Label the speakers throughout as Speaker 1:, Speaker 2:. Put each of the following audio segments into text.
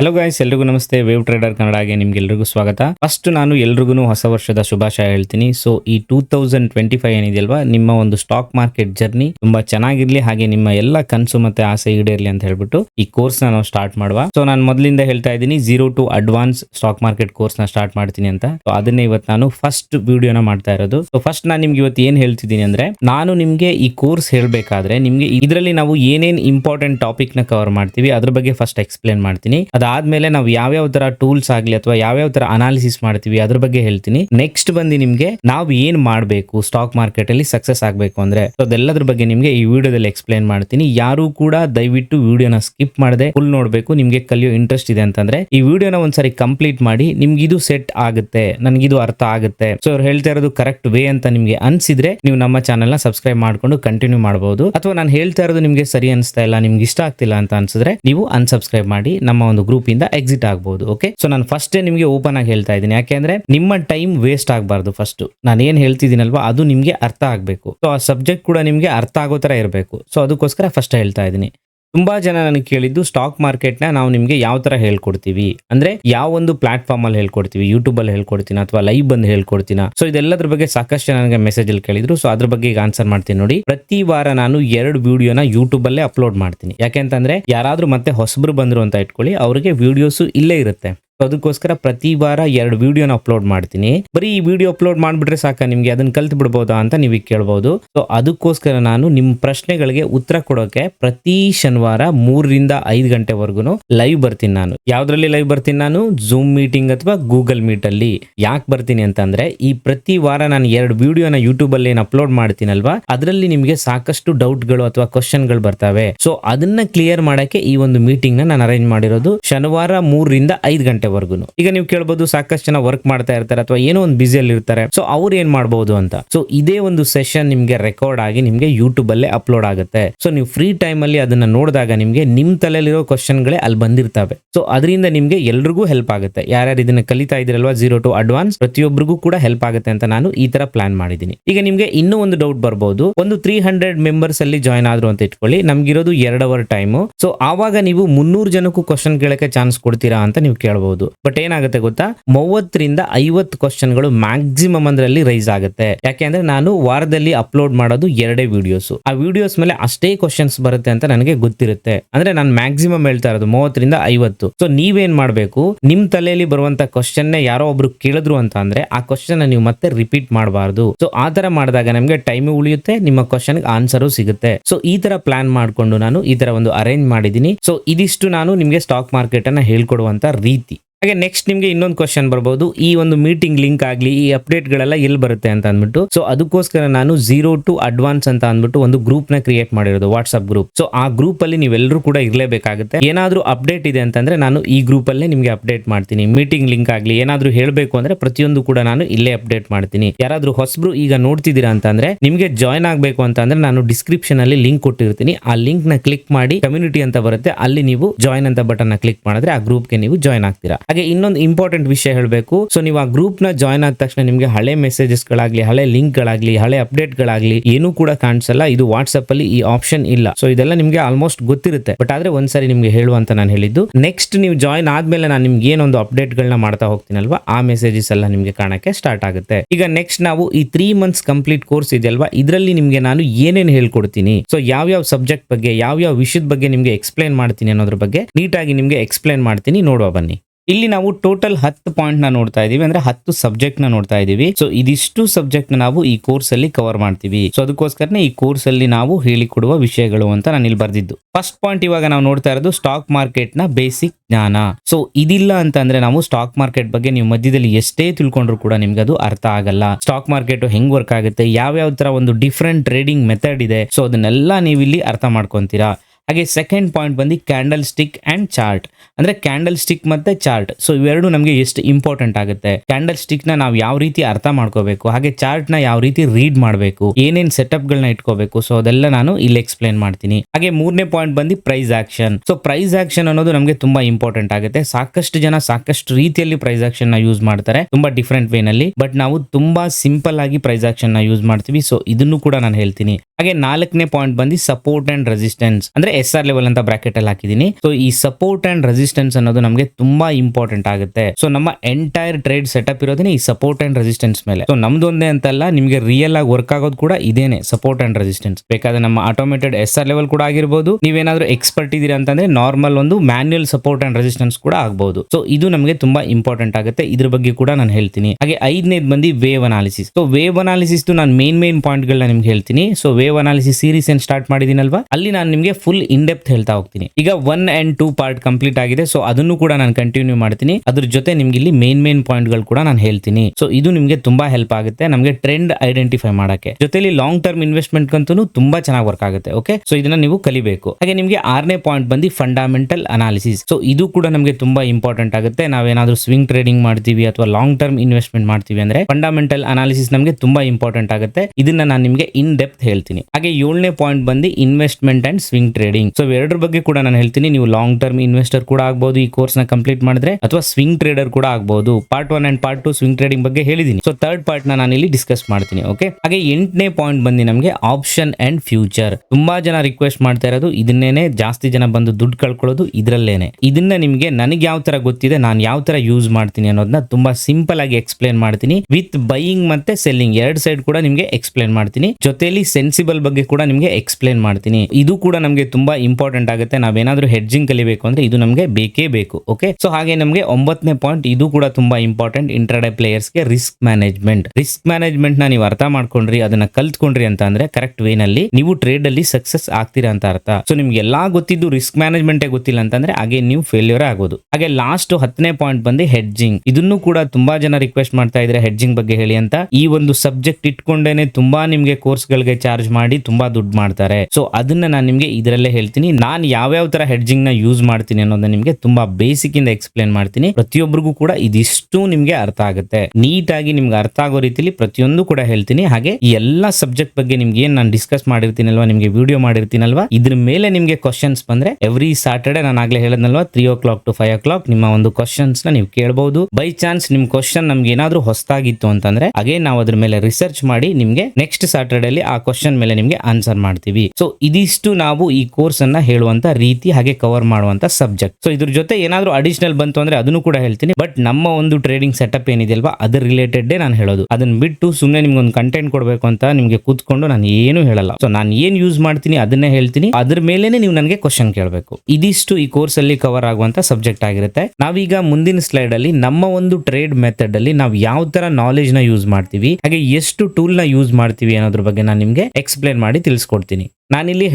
Speaker 1: Hello guys ಎಲ್ರಿಗೂ ನಮಸ್ತೆ. Wave trader ಕನ್ನಡಗೆ ನಿಮ್ಗೆಲ್ರಿಗೂ ಸ್ವಾಗತ. ಫಸ್ಟ್ ನಾನು ಎಲ್ರಿಗೂ ಹೊಸ ವರ್ಷದ ಶುಭಾಶಯ ಹೇಳ್ತೀನಿ. ಸೊ ಈ ಟೂ ತೌಸಂಡ್ ಟ್ವೆಂಟಿ ಫೈವ್ ಏನಿದೆಯಲ್ವಾ? ನಿಮ್ಮ ಒಂದು ಸ್ಟಾಕ್ ಮಾರ್ಕೆಟ್ ಜರ್ನಿ ತುಂಬಾ ಚೆನ್ನಾಗಿರ್ಲಿ, ಹಾಗೆ ನಿಮ್ಮ ಎಲ್ಲ ಕನಸು ಮತ್ತೆ ಆಸೆ ಈಡೇರ್ಲಿ ಅಂತ ಹೇಳ್ಬಿಟ್ಟು ಈ ಕೋರ್ಸ್ ನಾವು ಸ್ಟಾರ್ಟ್ ಮಾಡುವ. ಸೊ ನಾನು ಮೊದಲಿಂದ ಹೇಳ್ತಾ ಇದ್ದೀನಿ zero to advance stock market ಕೋರ್ಸ್ನ ಸ್ಟಾರ್ಟ್ ಮಾಡ್ತೀನಿ ಅಂತ. ಸೊ ಅದನ್ನೇ ಇವತ್ತು ನಾನು ಫಸ್ಟ್ ವಿಡಿಯೋನ ಮಾಡ್ತಾ ಇರೋದು. ಸೊ ಫಸ್ಟ್ ನಾನು ನಿಮ್ಗೆ ಇವತ್ತು ಏನ್ ಹೇಳ್ತಿದ್ದೀನಿ ಅಂದ್ರೆ, ನಾನು ನಿಮ್ಗೆ ಈ ಕೋರ್ಸ್ ಹೇಳ್ಬೇಕಾದ್ರೆ, ನಿಮ್ಗೆ ಇದರಲ್ಲಿ ನಾವು ಏನೇನ್ ಇಂಪಾರ್ಟೆಂಟ್ ಟಾಪಿಕ್ನ ಕವರ್ ಮಾಡ್ತೀವಿ, ಅದ್ರ ಬಗ್ಗೆ ಫಸ್ಟ್ ಎಕ್ಸ್ಪ್ಲೇನ್ ಮಾಡ್ತೀನಿ. ಅದಾದ್ಮೇಲೆ ನಾವು ಯಾವ್ಯಾವ ತರ ಟೂಲ್ಸ್ ಆಗ್ಲಿ ಅಥವಾ ಯಾವ್ಯಾವ ತರ ಅನಾಲಿಸಿಸ್ ಮಾಡ್ತೀವಿ, ಅದ್ರ ಬಗ್ಗೆ ಹೇಳ್ತೀನಿ. ನೆಕ್ಸ್ಟ್ ಬಂದು ನಿಮ್ಗೆ ನಾವು ಏನ್ ಮಾಡಬೇಕು ಸ್ಟಾಕ್ ಮಾರ್ಕೆಟ್ ಅಲ್ಲಿ ಸಕ್ಸಸ್ ಆಗ್ಬೇಕು ಅಂದ್ರೆ. ಸೊ ಅದೆಲ್ಲದ್ರ ಬಗ್ಗೆ ನಿಮ್ಗೆ ಈ ವಿಡಿಯೋದಲ್ಲಿ ಎಕ್ಸ್ಪ್ಲೇನ್ ಮಾಡ್ತೀನಿ. ಯಾರು ಕೂಡ ದಯವಿಟ್ಟು ವಿಡಿಯೋನ ಸ್ಕಿಪ್ ಮಾಡದೆ ಫುಲ್ ನೋಡ್ಬೇಕು. ನಿಮ್ಗೆ ಕಲಿಯೋ ಇಂಟ್ರೆಸ್ಟ್ ಇದೆ ಅಂತಂದ್ರೆ, ಈ ವಿಡಿಯೋನ ಒಂದ್ಸರಿ ಕಂಪ್ಲೀಟ್ ಮಾಡಿ ನಿಮ್ಗೆ ಇದು ಸೆಟ್ ಆಗುತ್ತೆ, ನನಗಿದು ಅರ್ಥ ಆಗುತ್ತೆ. ಸೊ ಅವ್ರು ಹೇಳ್ತಾ ಇರೋದು ಕರೆಕ್ಟ್ ವೇ ಅಂತ ನಿಮ್ಗೆ ಅನ್ಸಿದ್ರೆ, ನೀವು ನಮ್ಮ ಚಾನಲ್ನ ಸಬ್ಸ್ಕ್ರೈಬ್ ಮಾಡ್ಕೊಂಡು ಕಂಟಿನ್ಯೂ ಮಾಡಬಹುದು ಅಥವಾ ನಾನು ಹೇಳ್ತಾ ಇರೋದು ನಿಮ್ಗೆ ಸರಿ ಅನಿಸ್ತಾ ಇಲ್ಲ, ನಿಮ್ಗೆ ಇಷ್ಟ ಆಗ್ತಿಲ್ಲ ಅಂತ ಅನ್ಸಿದ್ರೆ, ನೀವು ಅನ್ಸಬ್ಸ್ಕ್ರೈಬ್ ಮಾಡಿ, ನಮ್ಮ ಒಂದು ಗ್ರೂಪ್ ಇಂದ ಎಕ್ಸಿಟ್ ಆಗಬಹುದು ಓಕೆ ಸೊ ನಾನು ಫಸ್ಟ್ ನಿಮಗೆ ಓಪನ್ ಆಗಿ ಹೇಳ್ತಾ ಇದ್ದೀನಿ. ಯಾಕೆಂದ್ರೆ ನಿಮ್ಮ ಟೈಮ್ ವೇಸ್ಟ್ ಆಗಬಾರ್ದು ಫಸ್ಟ್ ನಾನು ಏನ್ ಹೇಳ್ತಿದ್ದೀನಲ್ವಾ, ಅದು ನಿಮಗೆ ಅರ್ಥ ಆಗಬೇಕು. ಸೊ ಆ ಸಬ್ಜೆಕ್ಟ್ ಕೂಡ ನಿಮಗೆ ಅರ್ಥ ಆಗೋ ತರ ಇರಬೇಕು. ಸೊ ಅದಕ್ಕೋಸ್ಕರ ಫಸ್ಟ್ ಹೇಳ್ತಾ ಇದ್ದೀನಿ. ತುಂಬಾ ಜನ ನನಗೆ ಕೇಳಿದ್ದು ಸ್ಟಾಕ್ ಮಾರ್ಕೆಟ್ನ ನಾವು ನಿಮಗೆ ಯಾವ ತರ ಹೇಳ್ಕೊಡ್ತೀವಿ? ಅಂದ್ರೆ ಯಾವ ಒಂದು ಪ್ಲಾಟ್ಫಾರ್ಮ್ ಅಲ್ಲಿ ಹೇಳ್ಕೊಡ್ತೀವಿ? ಯೂಟ್ಯೂಬ್ ಅಲ್ಲಿ ಹೇಳ್ಕೊಡ್ತೀನಿ ಅಥವಾ ಲೈವ್ ಬಂದು ಹೇಳ್ಕೊಡ್ತೀನ? ಸೊ ಇದೆಲ್ಲದ್ರ ಬಗ್ಗೆ ಸಾಕಷ್ಟು ನನಗೆ ಮೆಸೇಜ್ ಅಲ್ಲಿ ಕೇಳಿದ್ರು. ಸೊ ಅದ್ರ ಬಗ್ಗೆ ಈಗ ಆನ್ಸರ್ ಮಾಡ್ತೀನಿ ನೋಡಿ. ಪ್ರತಿ ವಾರ ನಾನು ಎರಡು ವಿಡಿಯೋನ ಯೂಟ್ಯೂಬ್ ಅಲ್ಲೇ ಅಪ್ಲೋಡ್ ಮಾಡ್ತೀನಿ. ಯಾಕೆಂತಂದ್ರೆ ಯಾರಾದ್ರೂ ಮತ್ತೆ ಹೊಸಬ್ರು ಬಂದ್ರು ಅಂತ ಇಟ್ಕೊಳ್ಳಿ, ಅವರಿಗೆ ವಿಡಿಯೋಸ್ ಇಲ್ಲೇ ಇರುತ್ತೆ. ಅದಕ್ಕೋಸ್ಕರ ಪ್ರತಿ ವಾರ ಎರಡು ವಿಡಿಯೋನ ಅಪ್ಲೋಡ್ ಮಾಡ್ತೀನಿ. ಬರೀ ಈ ವಿಡಿಯೋ ಅಪ್ಲೋಡ್ ಮಾಡ್ಬಿಟ್ರೆ ಸಾಕ? ನಿಮ್ಗೆ ಅದನ್ನ ಕಲ್ತ್ ಬಿಡ್ಬೋದಾ ಅಂತ ನೀವು ಕೇಳ್ಬೋದು. ಸೊ ಅದಕ್ಕೋಸ್ಕರ ನಾನು ನಿಮ್ಮ ಪ್ರಶ್ನೆಗಳಿಗೆ ಉತ್ತರ ಕೊಡೋಕೆ ಪ್ರತಿ ಶನಿವಾರ ಮೂರರಿಂದ ಐದು ಗಂಟೆವರೆಗೂ ಲೈವ್ ಬರ್ತೀನಿ ನಾನು. ಯಾವ್ದ್ರಲ್ಲಿ ಲೈವ್ ಬರ್ತೀನಿ ನಾನು? ಝೂಮ್ ಮೀಟಿಂಗ್ ಅಥವಾ ಗೂಗಲ್ ಮೀಟ್ ಅಲ್ಲಿ. ಯಾಕೆ ಬರ್ತೀನಿ ಅಂತಂದ್ರೆ, ಈ ಪ್ರತಿ ವಾರ ನಾನು ಎರಡು ವಿಡಿಯೋನ ಯೂಟ್ಯೂಬ್ ಅಲ್ಲಿ ಏನು ಅಪ್ಲೋಡ್ ಮಾಡ್ತೀನಲ್ವಾ? ಅದರಲ್ಲಿ ನಿಮಗೆ ಸಾಕಷ್ಟು ಡೌಟ್ಗಳು ಅಥವಾ ಕ್ವಶನ್ಗಳು ಬರ್ತವೆ. ಸೊ ಅದನ್ನ ಕ್ಲಿಯರ್ ಮಾಡಕ್ಕೆ ಈ ಒಂದು ಮೀಟಿಂಗ್ನ ನಾನು ಅರೇಂಜ್ ಮಾಡಿರೋದು ಶನಿವಾರ ಮೂರರಿಂದ ಐದು ಗಂಟೆವರೆಗೂ ಈಗ ನೀವು ಕೇಳ್ಬೋದು ಸಾಕಷ್ಟು ಜನ ವರ್ಕ್ ಮಾಡ್ತಾ ಇರ್ತಾರೆ ಅಥವಾ ಏನೋ ಒಂದು ಬಿಸಿಯಲ್ಲಿ ಇರ್ತಾರೆ. ಸೊ ಅವ್ರು ಏನ್ ಮಾಡಬಹುದು ಅಂತ? ಸೊ ಇದೇ ಒಂದು ಸೆಷನ್ ನಿಮ್ಗೆ ರೆಕಾರ್ಡ್ ಆಗಿ ನಿಮ್ಗೆ ಯೂಟ್ಯೂಬ್ ಅಲ್ಲೇ ಅಪ್ಲೋಡ್ ಆಗುತ್ತೆ. ಸೊ ನೀವು ಫ್ರೀ ಟೈಮ್ ಅಲ್ಲಿ ಅದನ್ನ ನೋಡಿದಾಗ ನಿಮ್ಗೆ ನಿಮ್ ತಲೆಯಲ್ಲಿರೋ ಕ್ವಶನ್ಗಳೇ ಅಲ್ಲಿ ಬಂದಿರ್ತವೆ. ಸೊ ಅದರಿಂದ ನಿಮ್ಗೆ ಎಲ್ರಿಗೂ ಹೆಲ್ಪ್ ಆಗುತ್ತೆ. ಯಾರ್ಯಾರು ಇದನ್ನ ಕಲಿತಾ ಇದ್ರಲ್ವಾ ಜೀರೋ ಟು ಅಡ್ವಾನ್ಸ್ ಪ್ರತಿಯೊಬ್ಬರಿಗೂ ಕೂಡ ಹೆಲ್ಪ್ ಆಗುತ್ತೆ ಅಂತ ನಾನು ಈ ತರ ಪ್ಲಾನ್ ಮಾಡಿದ್ದೀನಿ. ಈಗ ನಿಮ್ಗೆ ಇನ್ನೂ ಒಂದು ಡೌಟ್ ಬರಬಹುದು ಒಂದು ತ್ರೀ ಹಂಡ್ರೆಡ್ ಮೆಂಬರ್ಸ್ ಅಲ್ಲಿ ಜಾಯ್ನ್ ಆದ್ರು ಅಂತ ಇಟ್ಕೊಳ್ಳಿ. ನಮ್ಗಿರೋದು ಎರಡು ಅವರ್ ಟೈಮ್ ಸೊ ಆವಾಗ ನೀವು ಮುನ್ನೂರು ಜನಕ್ಕೂ ಕ್ವಶನ್ ಕೇಳಕ್ಕೆ ಚಾನ್ಸ್ ಕೊಡ್ತೀರಾ ಅಂತ ನೀವು ಕೇಳಬಹುದು ಬಟ್ ಏನಾಗುತ್ತೆ ಗೊತ್ತಾ? ಮೂವತ್ತರಿಂದ ಐವತ್ತು ಕ್ವಶನ್ಗಳು ಮ್ಯಾಕ್ಸಿಮಮ್ ಅಂದ್ರಲ್ಲಿ ರೈಸ್ ಆಗುತ್ತೆ. ಯಾಕೆಂದ್ರೆ ನಾನು ವಾರದಲ್ಲಿ ಅಪ್ಲೋಡ್ ಮಾಡೋದು ಎರಡೇ ವಿಡಿಯೋಸ್ ಆ ವಿಡಿಯೋಸ್ ಮೇಲೆ ಅಷ್ಟೇ ಕ್ವಶನ್ಸ್ ಬರುತ್ತೆ ಅಂತ ನನಗೆ ಗೊತ್ತಿರುತ್ತೆ. ಅಂದ್ರೆ ನಾನು ಮ್ಯಾಕ್ಸಿಮಮ್ ಹೇಳ್ತಾ ಇರೋದು ಮೂವತ್ತರಿಂದ ಐವತ್ತು. ಸೊ ನೀವೇನ್ ಮಾಡಬೇಕು? ನಿಮ್ ತಲೆಯಲ್ಲಿ ಬರುವಂತ ಕ್ವಶನ್ ಯಾರೋ ಒಬ್ರು ಕೇಳಿದ್ರು ಅಂತ ಅಂದ್ರೆ ಆ ಕ್ವಶನ್ ನೀವು ಮತ್ತೆ ರಿಪೀಟ್ ಮಾಡಬಾರ್ದು. ಸೊ ಆ ತರ ಮಾಡಿದಾಗ ನಮಗೆ ಟೈಮ್ ಉಳಿಯುತ್ತೆ, ನಿಮ್ಮ ಕ್ವಶನ್ ಆನ್ಸರು ಸಿಗುತ್ತೆ. ಸೊ ಈ ತರ ಪ್ಲಾನ್ ಮಾಡ್ಕೊಂಡು ನಾನು ಈ ತರ ಒಂದು ಅರೇಂಜ್ ಮಾಡಿದೀನಿ ಸೊ ಇದಿಷ್ಟು ನಾನು ನಿಮಗೆ ಸ್ಟಾಕ್ ಮಾರ್ಕೆಟ್ ಅನ್ನ ಹೇಳ್ಕೊಡುವಂತ ರೀತಿ. ಹಾಗೆ ನೆಕ್ಸ್ಟ್ ನಿಮಗೆ ಇನ್ನೊಂದು ಕ್ವಶನ್ ಬರ್ಬೋದು. ಈ ಒಂದು ಮೀಟಿಂಗ್ ಲಿಂಕ್ ಆಗಲಿ, ಈ ಅಪ್ಡೇಟ್ಗಳೆಲ್ಲ ಎಲ್ಲಿ ಬರುತ್ತೆ ಅಂತ ಅಂದ್ಬಿಟ್ಟು. ಸೊ ಅದಕ್ಕೋಸ್ಕರ ನಾನು ಝೀರೋ ಟು ಅಡ್ವಾನ್ಸ್ ಅಂತ ಅಂದ್ಬಿಟ್ಟು ಒಂದು ಗ್ರೂಪ್ನ ಕ್ರಿಯೇಟ್ ಮಾಡಿರೋದು ವಾಟ್ಸ್ಆಪ್ ಗ್ರೂಪ್ ಸೊ ಆ ಗ್ರೂಪ್ ಅಲ್ಲಿ ನೀವೆಲ್ಲರೂ ಕೂಡ ಇರಲೇಬೇಕಾಗುತ್ತೆ. ಏನಾದ್ರೂ ಅಪ್ಡೇಟ್ ಇದೆ ಅಂತಂದ್ರೆ ನಾನು ಈ ಗ್ರೂಪ್ ಅಲ್ಲೇ ನಿಮಗೆ ಅಪ್ಡೇಟ್ ಮಾಡ್ತೀನಿ. ಮೀಟಿಂಗ್ ಲಿಂಕ್ ಆಗಲಿ, ಏನಾದ್ರೂ ಹೇಳಬೇಕು ಅಂದ್ರೆ ಪ್ರತಿಯೊಂದು ಕೂಡ ನಾನು ಇಲ್ಲೇ ಅಪ್ಡೇಟ್ ಮಾಡ್ತೀನಿ. ಯಾರಾದ್ರೂ ಹೊಸಬ್ರು ಈಗ ನೋಡ್ತಿದ್ದೀರಾ ಅಂತಂದ್ರೆ, ನಿಮಗೆ ಜಾಯ್ನ್ ಆಗಬೇಕು ಅಂತಂದ್ರೆ ನಾನು ಡಿಸ್ಕ್ರಿಪ್ಷನ್ ಅಲ್ಲಿ ಲಿಂಕ್ ಕೊಟ್ಟಿರ್ತೀನಿ. ಆ ಲಿಂಕ್ನ ಕ್ಲಿಕ್ ಮಾಡಿ ಕಮ್ಯುನಿಟಿ ಅಂತ ಬರುತ್ತೆ. ಅಲ್ಲಿ ನೀವು ಜಾಯ್ನ್ ಅಂತ ಬಟನ್ನ ಕ್ಲಿಕ್ ಮಾಡಿದ್ರೆ ಆ ಗ್ರೂಪ್ಗೆ ನೀವು ಜಾಯ್ನ್ ಆಗ್ತೀರಾ. ಹಾಗೆ ಇನ್ನೊಂದು ಇಂಪಾರ್ಟೆಂಟ್ ವಿಷಯ ಹೇಳಬೇಕು. ಸೊ ನೀವು ಆ ಗ್ರೂಪ್ನ ಜಾಯ್ನ್ ಆದ ತಕ್ಷಣ ನಿಮಗೆ ಹಳೆ ಮೆಸೇಜಸ್ ಗಳಾಗ್ಲಿ, ಹಳೆ ಲಿಂಕ್ ಗಳಾಗ್ಲಿ, ಹಳೆ ಅಪ್ಡೇಟ್ ಗಳಾಗ್ಲಿ ಏನೂ ಕೂಡ ಕಾಣಿಸಲ್ಲ. ಇದು ವಾಟ್ಸ್ಆಪ್ ಅಲ್ಲಿ ಈ ಆಪ್ಷನ್ ಇಲ್ಲ. ಸೊ ಇದೆಲ್ಲ ನಿಮಗೆ ಆಲ್ಮೋಸ್ಟ್ ಗೊತ್ತಿರುತ್ತೆ. ಬಟ್ ಆದ್ರೆ ಒಂದ್ಸರಿ ನಿಮಗೆ ಹೇಳುವಂತ ನಾನು ಹೇಳಿದ್ದು ನೆಕ್ಸ್ಟ್ ನೀವು ಜಾಯ್ನ್ ಆದ್ಮೇಲೆ ನಾನು ನಿಮ್ಗೆ ಏನೊಂದು ಅಪ್ಡೇಟ್ ಗಳನ್ನ ಮಾಡ್ತಾ ಹೋಗ್ತೀನಲ್ವಾ? ಆ ಮೆಸೇಜಸ್ ಎಲ್ಲ ನಿಮಗೆ ಕಾಣಕ್ಕೆ ಸ್ಟಾರ್ಟ್ ಆಗುತ್ತೆ. ಈಗ ನೆಕ್ಸ್ಟ್ ನಾವು ಈ ತ್ರೀ ಮಂತ್ಸ್ ಕಂಪ್ಲೀಟ್ ಕೋರ್ಸ್ ಇದೆಯಲ್ವಾ? ಇದರಲ್ಲಿ ನಿಮಗೆ ನಾನು ಏನೇನು ಹೇಳ್ಕೊಡ್ತೀನಿ? ಸೊ ಯಾವ ಯಾವ ಸಬ್ಜೆಕ್ಟ್ ಬಗ್ಗೆ ಯಾವ ವಿಷಯದ ಬಗ್ಗೆ ನಿಮಗೆ ಎಕ್ಸ್ಪ್ಲೈನ್ ಮಾಡ್ತೀನಿ ಅನ್ನೋದ್ರ ಬಗ್ಗೆ ನೀಟಾಗಿ ನಿಮಗೆ ಎಕ್ಸ್ಪ್ಲೈನ್ ಮಾಡ್ತೀನಿ. ನೋಡುವ ಬನ್ನಿ. ಇಲ್ಲಿ ನಾವು ಟೋಟಲ್ ಹತ್ತು ಪಾಯಿಂಟ್ನ ನೋಡ್ತಾ ಇದೀವಿ, ಅಂದ್ರೆ ಹತ್ತು ಸಬ್ಜೆಕ್ಟ್ನ ನೋಡ್ತಾ ಇದೀವಿ. ಸೊ ಇದಿಷ್ಟು ಸಬ್ಜೆಕ್ಟ್ ನಾವು ಈ ಕೋರ್ಸ್ ಅಲ್ಲಿ ಕವರ್ ಮಾಡ್ತೀವಿ. ಸೊ ಅದಕ್ಕೋಸ್ಕರನೇ ಈ ಕೋರ್ಸ್ ಅಲ್ಲಿ ನಾವು ಹೇಳಿಕೊಡುವ ವಿಷಯಗಳು ಅಂತ ನಾನು ಇಲ್ಲಿ ಬರ್ದಿದ್ದು. ಫಸ್ಟ್ ಪಾಯಿಂಟ್ ಇವಾಗ ನಾವು ನೋಡ್ತಾ ಇರೋದು ಸ್ಟಾಕ್ ಮಾರ್ಕೆಟ್ನ ಬೇಸಿಕ್ ಜ್ಞಾನ. ಸೊ ಇದಿಲ್ಲ ಅಂತಂದ್ರೆ ನಾವು ಸ್ಟಾಕ್ ಮಾರ್ಕೆಟ್ ಬಗ್ಗೆ ನೀವು ಮಧ್ಯದಲ್ಲಿ ಎಷ್ಟೇ ತಿಳ್ಕೊಂಡ್ರು ಕೂಡ ನಿಮ್ಗೆ ಅದು ಅರ್ಥ ಆಗಲ್ಲ. ಸ್ಟಾಕ್ ಮಾರ್ಕೆಟ್ ಹೆಂಗ್ ವರ್ಕ್ ಆಗುತ್ತೆ? ಯಾವ ತರ ಒಂದು ಡಿಫ್ರೆಂಟ್ ಟ್ರೇಡಿಂಗ್ ಮೆಥಡ್ ಇದೆ? ಸೊ ಅದನ್ನೆಲ್ಲ ನೀವು ಇಲ್ಲಿ ಅರ್ಥ ಮಾಡ್ಕೊಂತೀರಾ? ಹಾಗೆ ಸೆಕೆಂಡ್ ಪಾಯಿಂಟ್ ಬಂದು ಕ್ಯಾಂಡಲ್ ಸ್ಟಿಕ್ ಅಂಡ್ ಚಾರ್ಟ್ ಅಂದ್ರೆ ಕ್ಯಾಂಡಲ್ ಸ್ಟಿಕ್ ಮತ್ತೆ ಚಾರ್ಟ್ ಸೊ ಇವೆರಡು ನಮಗೆ ಎಷ್ಟು ಇಂಪಾರ್ಟೆಂಟ್ ಆಗುತ್ತೆ? ಕ್ಯಾಂಡಲ್ ಸ್ಟಿಕ್ನ ನಾವು ಯಾವ ರೀತಿ ಅರ್ಥ ಮಾಡ್ಕೋಬೇಕು? ಹಾಗೆ ಚಾರ್ಟ್ನ ಯಾವ ರೀತಿ ರೀಡ್ ಮಾಡಬೇಕು? ಏನೇನ್ ಸೆಟಪ್ ಗಳನ್ನ ಇಟ್ಕೋಬೇಕು? ಸೊ ಅದೆಲ್ಲ ನಾನು ಇಲ್ಲಿ ಎಕ್ಸ್ಪ್ಲೇನ್ ಮಾಡ್ತೀನಿ. ಹಾಗೆ ಮೂರನೇ ಪಾಯಿಂಟ್ ಬಂದು price action so price action ಅನ್ನೋದು ನಮಗೆ ತುಂಬಾ ಇಂಪಾರ್ಟೆಂಟ್ ಆಗುತ್ತೆ. ಸಾಕಷ್ಟು ಜನ ಸಾಕಷ್ಟು ರೀತಿಯಲ್ಲಿ ಪ್ರೈಸ್ ಆಕ್ಷನ್ನ ಯೂಸ್ ಮಾಡ್ತಾರೆ. ತುಂಬಾ ಡಿಫ್ರೆಂಟ್ ವೇನಲ್ಲಿ ಬಟ್ ನಾವು ತುಂಬಾ ಸಿಂಪಲ್ ಆಗಿ ಪ್ರೈಸ್ ಆಕ್ಷನ್ನ ಯೂಸ್ ಮಾಡ್ತೀವಿ. ಸೊ ಇದನ್ನು ಕೂಡ ನಾನು ಹೇಳ್ತೀನಿ. ಹಾಗೆ ನಾಲ್ಕನೇ ಪಾಯಿಂಟ್ ಬಂದು ಸಪೋರ್ಟ್ ಅಂಡ್ ರೆಸಿಸ್ಟೆನ್ಸ್ ಅಂದ್ರೆ ಎಸ್ ಆರ್ ಲೆವೆಲ್ ಅಂತ ಬ್ರಾಕೆಟ್ ಅಲ್ಲಿ ಹಾಕಿದೀನಿ. ಸೊ ಈ ಸಪೋರ್ಟ್ ಅಂಡ್ ರೆಸಿಸ್ಟೆನ್ಸ್ ಅನ್ನೋದು ನಮಗೆ ತುಂಬಾ ಇಂಪಾರ್ಟೆಂಟ್ ಆಗುತ್ತೆ. ಸೊ ನಮ್ಮ ಎಂಟೈರ್ ಟ್ರೇಡ್ ಸೆಟಪ್ ಇರೋದೇ ಈ ಸಪೋರ್ಟ್ ಅಂಡ್ ರೆಸಿಸ್ಟೆನ್ಸ್ ಮೇಲೆ. ಸೊ ನಮ್ದೊಂದೇ ಅಂತಲ್ಲ, ನಿಮಗೆ ರಿಯಲ್ ಆಗಿ ವರ್ಕ್ ಆಗೋದು ಕೂಡ ಇದೇನೆ ಸಪೋರ್ಟ್ ಅಂಡ್ ರೆಸಿಸ್ಟೆನ್ಸ್ ಬೇಕಾದ್ರೆ ನಮ್ಮ ಆಟೋಮೇಟೆಡ್ ಎಸ್ ಆರ್ ಲೆವೆಲ್ ಕೂಡ ಆಗಿರ್ಬೋದು. ನೀವೇನಾದ್ರೂ ಎಕ್ಸ್ಪರ್ಟ್ ಇದೀರಾ ಅಂತಂದ್ರೆ ನಾರ್ಮಲ್ ಒಂದು ಮ್ಯಾನ್ಯಲ್ ಸಪೋರ್ಟ್ ಅಂಡ್ ರೆಸಿಸ್ಟೆನ್ಸ್ ಕೂಡ ಆಗಬಹುದು ಸೊ ಇದು ನಮಗೆ ತುಂಬಾ ಇಂಪಾರ್ಟೆಂಟ್ ಆಗುತ್ತೆ. ಇದ್ರ ಬಗ್ಗೆ ಕೂಡ ನಾನು ಹೇಳ್ತೀನಿ. ಹಾಗೆ ಐದನೇದು ಬಂದು wave analysis so wave analysis ನಾನು ಮೇನ್ ಮೇನ್ ಪಾಯಿಂಟ್ ಗಳನ್ನ ನಿಮ್ಗೆ ಹೇಳ್ತೀನಿ. ಸೊ ವೇವ್ ಅನಾಲಿಸಿಸ್ ಸೀರೀಸ್ ಏನ್ ಸ್ಟಾರ್ಟ್ ಮಾಡಿದೀನಲ್ವಾ? ಅಲ್ಲಿ ನಾನು ನಿಮಗೆ ಫುಲ್ ಇನ್ ಡೆಪ್ತ್ ಹೇಳ್ತಾ ಹೋಗ್ತೀನಿ. ಈಗ one and two part complete ಆಗಿದೆ ಸೊ ಅದನ್ನು ಕೂಡ ನಾನು ಕಂಟಿನ್ಯೂ ಮಾಡ್ತೀನಿ. ಅದ್ರ ಜೊತೆ ನಿಮ್ಗೆ ಇಲ್ಲಿ ಮೇನ್ ಮೇನ್ ಪಾಯಿಂಟ್ಗಳು ಕೂಡ ನಾನು ಹೇಳ್ತೀನಿ. ಸೊ ಇದು ನಿಮಗೆ ತುಂಬಾ ಹೆಲ್ಪ್ ಆಗುತ್ತೆ, ನಮಗೆ ಟ್ರೆಂಡ್ ಐಡೆಂಟಿಫೈ ಮಾಡಕ್ಕೆ. ಜೊತೆಲಿ ಲಾಂಗ್ ಟರ್ಮ್ ಇನ್ವೆಸ್ಟ್ಮೆಂಟ್ ಅಂತೂ ತುಂಬಾ ಚೆನ್ನಾಗಿ ವರ್ಕ್ ಆಗುತ್ತೆ ಓಕೆ ಸೊ ಇದನ್ನ ನೀವು ಕಲಿಬೇಕು. ಹಾಗೆ ನಿಮಗೆ ಆರನೇ ಪಾಯಿಂಟ್ ಬಂದು ಫಂಡಮೆಂಟಲ್ ಅನಾಲಿಸಿಸ್ ಸೊ ಇದು ಕೂಡ ನಮಗೆ ತುಂಬಾ ಇಂಪಾರ್ಟೆಂಟ್ ಆಗುತ್ತೆ. ನಾವೇನಾದ್ರೂ ಸ್ವಿಂಗ್ ಟ್ರೇಡಿಂಗ್ ಮಾಡ್ತೀವಿ ಅಥವಾ ಲಾಂಗ್ ಟರ್ಮ್ ಇನ್ವೆಸ್ಟ್ಮೆಂಟ್ ಮಾಡ್ತೀವಿ ಅಂದ್ರೆ ಫಂಡಮೆಂಟಲ್ ಅನಾಲಿಸಿಸ್ ನಮಗೆ ತುಂಬಾ ಇಂಪಾರ್ಟೆಂಟ್ ಆಗುತ್ತೆ. ಇದನ್ನ ನಾನು ನಿಮಗೆ ಇನ್ ಡೆಪ್ತ್ ಹೇಳ್ತೀನಿ. ಹಾಗೆ ಏಳನೇ ಪಾಯಿಂಟ್ ಬಂದು investment and swing trading so ಎರಡರ ಬಗ್ಗೆ ಕೂಡ ನಾನು ಹೇಳ್ತೀನಿ. ನೀವು ಲಾಂಗ್ ಟರ್ಮ್ ಇನ್ವೆಸ್ಟರ್ ಕೂಡ ಆಗಬಹುದು ಈ ಕೋರ್ಸ್ನ ಕಂಪ್ಲೀಟ್ ಮಾಡಿದ್ರೆ, ಅಥವಾ ಸ್ವಿಂಗ್ ಟ್ರೇಡರ್ ಕೂಡ ಆಗಬಹುದು part one and part two swing trading ಬಗ್ಗೆ ಹೇಳಿದೀನಿ. ಸೊ ಥರ್ಡ್ ಪಾರ್ಟ್ ನಾನು ಇಲ್ಲಿ ಡಿಸ್ಕಸ್ ಮಾಡ್ತೀನಿ ಓಕೆ ಹಾಗೆ ಎಂಟನೇ ಪಾಯಿಂಟ್ ಬಂದು ನಮಗೆ ಆಪ್ಷನ್ ಅಂಡ್ ಫ್ಯೂಚರ್ ತುಂಬಾ ಜನ ರಿಕ್ವೆಸ್ಟ್ ಮಾಡ್ತಾ ಇರೋದು, ಇದನ್ನೇನೆ ಜಾಸ್ತಿ ಜನ ಬಂದು ದುಡ್ಡು ಕಳ್ಕೊಳ್ಳೋದು ಇದರಲ್ಲೇನೆ. ಇದನ್ನ ನಿಮಗೆ ನನಗೆ ಯಾವ ತರ ಗೊತ್ತಿದೆ, ನಾನು ಯಾವ ತರ ಯೂಸ್ ಮಾಡ್ತೀನಿ ಅನ್ನೋದನ್ನ ತುಂಬಾ ಸಿಂಪಲ್ ಆಗಿ ಎಕ್ಸ್ಪ್ಲೇನ್ ಮಾಡ್ತೀನಿ. ವಿತ್ ಬೈಯಿಂಗ್ ಮತ್ತೆ ಸೆಲ್ಲಿಂಗ್ ಎರಡ್ ಸೈಡ್ ಕೂಡ ನಿಮಗೆ ಎಕ್ಸ್ಪ್ಲೇನ್ ಮಾಡ್ತೀನಿ. ಜೊತೆಲಿ ಸೆನ್ಸಿಬಲ್ ಬಗ್ಗೆ ಕೂಡ ನಿಮಗೆ ಎಕ್ಸ್ಪ್ಲೇನ್ ಮಾಡ್ತೀನಿ. ಇದು ಕೂಡ ನಮಗೆ ತುಂಬಾ ಇಂಪಾರ್ಟೆಂಟ್ ಆಗುತ್ತೆ. ನಾವೇನಾದ್ರೂ ಹೆಡ್ಜಿಂಗ್ ಕಲಿಬೇಕು ಅಂದ್ರೆ ಇದು ನಮಗೆ ಬೇಕೇ ಬೇಕು ಓಕೆ ಸೊ ಹಾಗೆ ನಮಗೆ ಒಂಬತ್ತನೇ ಪಾಯಿಂಟ್ ಇದು ಕೂಡ ತುಂಬಾ ಇಂಪಾರ್ಟೆಂಟ್ ಇಂಟ್ರಾಡೇ ಪ್ಲೇಯರ್ಸ್ಗೆ ರಿಸ್ಕ್ ಮ್ಯಾನೇಜ್ಮೆಂಟ್ ರಿಸ್ಕ್ ಮ್ಯಾನೇಜ್ಮೆಂಟ್ನ ನೀವು ಅರ್ಥ ಮಾಡ್ಕೊಂಡ್ರಿ, ಅದನ್ನ ಕಲ್ತ್ಕೊಂಡ್ರಿ ಅಂತ ಅಂದ್ರೆ ಕರೆಕ್ಟ್ ವೇ ನಲ್ಲಿ ನೀವು ಟ್ರೇಡ್ ಅಲ್ಲಿ ಸಕ್ಸಸ್ ಆಗ್ತೀರಾ ಅಂತ ಅರ್ಥ. ಸೊ ನಿಮ್ಗೆ ಎಲ್ಲಾ ಗೊತ್ತಿದ್ದು ರಿಸ್ಕ್ ಮ್ಯಾನೇಜ್ಮೆಂಟ್ ಗೊತ್ತಿಲ್ಲ ಅಂತಂದ್ರೆ ಹಾಗೆ ನೀವು ಫೇಲ್ಯೂರ್ ಆಗೋದು ಹಾಗೆ ಲಾಸ್ಟ್ ಹತ್ತನೇ ಪಾಯಿಂಟ್ ಬಂದು ಹೆಡ್ಜಿಂಗ್ ಇದನ್ನು ಕೂಡ ತುಂಬಾ ಜನ ರಿಕ್ವೆಸ್ಟ್ ಮಾಡ್ತಾ ಇದ್ರೆ ಹೆಡ್ಜಿಂಗ್ ಬಗ್ಗೆ ಹೇಳಿ ಅಂತ. ಈ ಒಂದು ಸಬ್ಜೆಕ್ಟ್ ಇಟ್ಕೊಂಡೇನೆ ತುಂಬಾ ನಿಮ್ಗೆ ಕೋರ್ಸ್ ಗಳಿಗೆ ಚಾರ್ಜ್ ಮಾಡಿ ತುಂಬಾ ದುಡ್ಡು ಮಾಡ್ತಾರೆ. ಸೊ ಅದನ್ನ ನಾನು ನಿಮ್ಗೆ ಇದರಲ್ಲೇ ಹೇಳ್ತೀನಿ. ನಾನು ಯಾವ್ಯಾವ ತರ ಹೆಡ್ಜಿಂಗ್ನ ಯೂಸ್ ಮಾಡ್ತೀನಿ ಅನ್ನೋದನ್ನ ನಿಮ್ಗೆ ತುಂಬಾ ಬೇಸಿಕ್ ಇಂದ ಎಕ್ಸ್ಪ್ಲೇನ್ ಮಾಡ್ತೀನಿ. ಪ್ರತಿಯೊಬ್ಬರಿಗೂ ಕೂಡ ಇದಿಷ್ಟು ನಿಮ್ಗೆ ಅರ್ಥ ಆಗುತ್ತೆ. ನೀಟಾಗಿ ನಿಮ್ಗೆ ಅರ್ಥ ಆಗೋ ರೀತಿಲಿ ಪ್ರತಿಯೊಂದು ಕೂಡ ಹೇಳ್ತೀನಿ. ಹಾಗೆ ಈ ಎಲ್ಲಾ ಸಬ್ಜೆಕ್ಟ್ ಬಗ್ಗೆ ನಿಮ್ಗೆ ಏನ್ ನಾನು ಡಿಸ್ಕಸ್ ಮಾಡಿರ್ತೀನಿ ಅಲ್ವಾ ನಿಮ್ಗೆ ವಿಡಿಯೋ ಮಾಡಿರ್ತೀನಲ್ವಾ, ಇದ್ರ ಮೇಲೆ ನಿಮ್ಗೆ ಕ್ವಶನ್ಸ್ ಬಂದ್ರೆ ಎವ್ರಿ ಸಾಟರ್ಡೆ ನಾನು ಆಗ್ಲೇ ಹೇಳದ್ನಲ್ವಾ three o'clock to five o'clock ನಿಮ್ಮ ಒಂದು ಕ್ವಶನ್ಸ್ನ ನೀವು ಕೇಳಬಹುದು ಬೈ ಚಾನ್ಸ್ ನಿಮ್ ಕ್ವಶನ್ ನಮ್ಗೆ ಏನಾದ್ರೂ ಹೊಸದಾಗಿತ್ತು ಅಂತಂದ್ರೆ, ಹಾಗೆ ನಾವು ಅದ್ರ ಮೇಲೆ ರಿಸರ್ಚ್ ಮಾಡಿ ನಿಮ್ಗೆ ನೆಕ್ಸ್ಟ್ ಸಾಟರ್ಡೆ ಅಲ್ಲಿ ಆ ಕ್ವಶನ್ ಮೇಲೆ ನಿಮ್ಗೆ ಆನ್ಸರ್ ಮಾಡ್ತೀವಿ. ಸೊ ಇದಿಷ್ಟು ನಾವು ಈ ಕೋರ್ಸ್ ಅನ್ನ ಹೇಳುವಂತ ರೀತಿ ಹಾಗೆ ಕವರ್ ಮಾಡುವಂತ ಸಬ್ಜೆಕ್ಟ್ ಸೊ ಇದ್ರ ಜೊತೆ ಏನಾದರೂ ಅಡಿಷನಲ್ ಬಂತು ಅಂದ್ರೆ ಅದನ್ನು ಕೂಡ ಹೇಳ್ತೀನಿ. ಬಟ್ ನಮ್ಮ ಒಂದು ಟ್ರೇಡಿಂಗ್ ಸೆಟಪ್ ಏನಿದೆ ಅಲ್ವಾ ಅದ್ರ ರಿಲೇಟೆಡ್ ನಾನು ಹೇಳೋದು. ಅದನ್ನ ಬಿಟ್ಟು ಸುಮ್ಮನೆ ನಿಮ್ಗೆ ಒಂದು ಕಂಟೆಂಟ್ ಕೊಡಬೇಕು ಅಂತ ನಿಮಗೆ ಕೂತ್ಕೊಂಡು ನಾನು ಏನು ಹೇಳಲ್ಲ. ಸೊ ನಾನು ಏನ್ ಯೂಸ್ ಮಾಡ್ತೀನಿ ಅದನ್ನೇ ಹೇಳ್ತೀನಿ. ಅದ್ರ ಮೇಲೆನೆ ನೀವು ನನಗೆ ಕ್ವಶನ್ ಕೇಳಬೇಕು. ಇದಿಷ್ಟು ಈ ಕೋರ್ಸ್ ಅಲ್ಲಿ ಕವರ್ ಆಗುವಂತ ಸಬ್ಜೆಕ್ಟ್ ಆಗಿರುತ್ತೆ. ನಾವೀಗ ಮುಂದಿನ ಸ್ಲೈಡ್ ಅಲ್ಲಿ ನಮ್ಮ ಒಂದು ಟ್ರೇಡ್ ಮೆಥಡ್ ಅಲ್ಲಿ ನಾವು ಯಾವ ತರ ನಾಲೆಜ್ನ ಯೂಸ್ ಮಾಡ್ತೀವಿ, ಹಾಗೆ ಎಷ್ಟು ಟೂಲ್ನ ಯೂಸ್ ಮಾಡ್ತೀವಿ ಅನ್ನೋದ್ರ ಬಗ್ಗೆ ನಾನು ನಿಮ್ಗೆ ಎಕ್ಸ್ಪ್ಲೇನ್ ಮಾಡಿ ತಿಳಿಸ್ಕೊಡ್ತೀನಿ. ನಾನಿಲ್ಲಿ